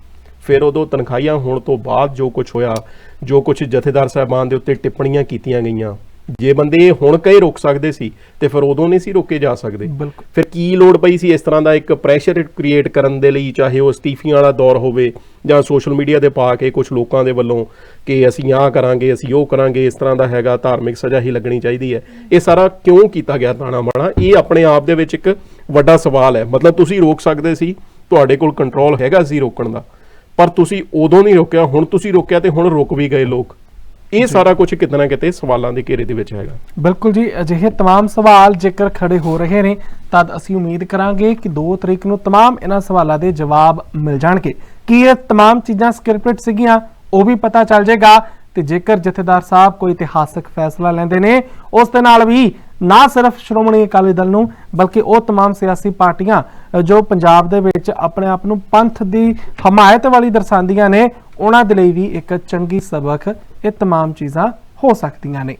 ਫਿਰ ਉਦੋਂ ਤਨਖਾਹੀਆਂ ਹੋਣ ਤੋਂ ਬਾਅਦ ਜੋ ਕੁਝ ਹੋਇਆ ਜੋ ਕੁਝ ਜਥੇਦਾਰ ਸਾਹਿਬਾਨ ਦੇ ਉੱਤੇ ਟਿੱਪਣੀਆਂ ਕੀਤੀਆਂ ਗਈਆਂ ਜੇ ਬੰਦੇ ਹੁਣ ਕਹੇ ਰੋਕ ਸਕਦੇ ਸੀ ਤੇ ਫਿਰ ਉਦੋਂ ਨਹੀਂ ਸੀ ਰੋਕੇ ਜਾ ਸਕਦੇ। ਫਿਰ ਕੀ ਲੋੜ ਪਈ ਸੀ ਇਸ ਤਰ੍ਹਾਂ ਦਾ ਇੱਕ ਪ੍ਰੈਸ਼ਰ ਕ੍ਰੀਏਟ ਕਰਨ ਦੇ ਲਈ ਚਾਹੇ ਉਹ ਅਸਤੀਫੀਆਂ ਵਾਲਾ ਦੌਰ ਹੋਵੇ ਜਾਂ ਸੋਸ਼ਲ ਮੀਡੀਆ ਤੇ ਪਾ ਕੇ ਕੁਝ ਲੋਕਾਂ ਦੇ ਵੱਲੋਂ ਕਿ ਅਸੀਂ ਆਹ ਕਰਾਂਗੇ ਅਸੀਂ ਉਹ ਕਰਾਂਗੇ ਇਸ ਤਰ੍ਹਾਂ ਦਾ ਹੈਗਾ ਧਾਰਮਿਕ ਸਜ਼ਾ ਹੀ ਲੱਗਣੀ ਚਾਹੀਦੀ ਹੈ। ਇਹ ਸਾਰਾ ਕਿਉਂ ਕੀਤਾ ਗਿਆ ਤਾਣਾ ਬਾਣਾ ਇਹ ਆਪਣੇ ਆਪ ਦੇ ਵਿੱਚ ਇੱਕ ਵੱਡਾ ਸਵਾਲ ਹੈ। ਮਤਲਬ ਤੁਸੀਂ ਰੋਕ ਸਕਦੇ ਸੀ ਤੁਹਾਡੇ ਕੋਲ ਕੰਟਰੋਲ ਹੈਗਾ ਸੀ ਰੋਕਣ ਦਾ। ਪਰ ਤੁਸੀਂ ਉਦੋਂ ਨਹੀਂ ਰੋਕਿਆ ਹੁਣ ਤੁਸੀਂ ਰੋਕਿਆ ਤੇ ਹੁਣ ਰੁਕ ਵੀ ਗਏ ਲੋਕ। ਇਹ ਸਾਰਾ ਕੁਝ ਕਿਤੇ ਨਾ ਕਿਤੇ ਸਵਾਲਾਂ ਦੇ ਘੇਰੇ ਦੇ ਵਿੱਚ ਹੈਗਾ ਬਿਲਕੁਲ ਜੀ ਅਜਿਹੇ तमाम ਸਵਾਲ ਜੇਕਰ ਖੜੇ ਹੋ ਰਹੇ ਨੇ ਤਦ ਅਸੀਂ ਉਮੀਦ ਕਰਾਂਗੇ ਕਿ 2 ਤਰੀਕ ਨੂੰ तमाम ਇਹਨਾਂ ਸਵਾਲਾਂ ਦੇ ਜਵਾਬ ਮਿਲ ਜਾਣਗੇ ਕੀ ਇਹ तमाम ਚੀਜ਼ਾਂ ਸਕ੍ਰਿਪਟਡ ਸੀਗੀਆਂ ਉਹ ਵੀ ਪਤਾ ਚੱਲ ਜਾਏਗਾ ਤੇ ਜੇਕਰ ਜਥੇਦਾਰ ਸਾਹਿਬ ਕੋਈ ਇਤਿਹਾਸਕ ਫੈਸਲਾ ਲੈਂਦੇ ਨੇ ਉਸ ਦੇ ਨਾਲ ਵੀ ਨਾ ਸਿਰਫ ਸ਼੍ਰੋਮਣੀ ਅਕਾਲੀ ਦਲ ਨੂੰ ਬਲਕਿ ਉਹ तमाम ਸਿਆਸੀ ਪਾਰਟੀਆਂ ਅ, ਜੋ ਪੰਜਾਬ ਦੇ ਵਿੱਚ ਆਪਣੇ ਆਪ ਨੂੰ ਪੰਥ ਦੀ ਹਮਾਇਤ ਵਾਲੀ ਦਰਸਾਉਂਦੀਆਂ ਨੇ ਉਹਨਾਂ ਦੇ ਲਈ ਵੀ ਇੱਕ ਚੰਗੀ ਸਬਕ ਇਹ तमाम ਚੀਜ਼ਾਂ ਹੋ ਸਕਦੀਆਂ ਨੇ